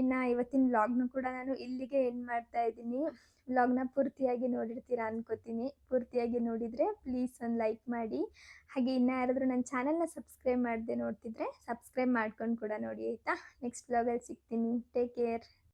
ಇನ್ನು ಇವತ್ತಿನ ವ್ಲಾಗ್ನು ಕೂಡ ನಾನು ಇಲ್ಲಿಗೆ ಎಂಡ್ ಮಾಡ್ತಾ ಇದ್ದೀನಿ. ವ್ಲಾಗ್ನ ಪೂರ್ತಿಯಾಗಿ ನೋಡಿರ್ತೀರಾ ಅನ್ಕೋತೀನಿ. ಪೂರ್ತಿಯಾಗಿ ನೋಡಿದರೆ ಪ್ಲೀಸ್ ಒಂದು ಲೈಕ್ ಮಾಡಿ. ಹಾಗೆ ಇನ್ನು ಯಾರಾದರೂ ನನ್ನ ಚಾನಲ್ನ ಸಬ್ಸ್ಕ್ರೈಬ್ ಮಾಡದೆ ನೋಡ್ತಿದ್ರೆ ಸಬ್ಸ್ಕ್ರೈಬ್ ಮಾಡ್ಕೊಂಡು ಕೂಡ ನೋಡಿ ಆಯಿತಾ? ನೆಕ್ಸ್ಟ್ ವ್ಲಾಗಲ್ಲಿ ಸಿಗ್ತೀನಿ. Take care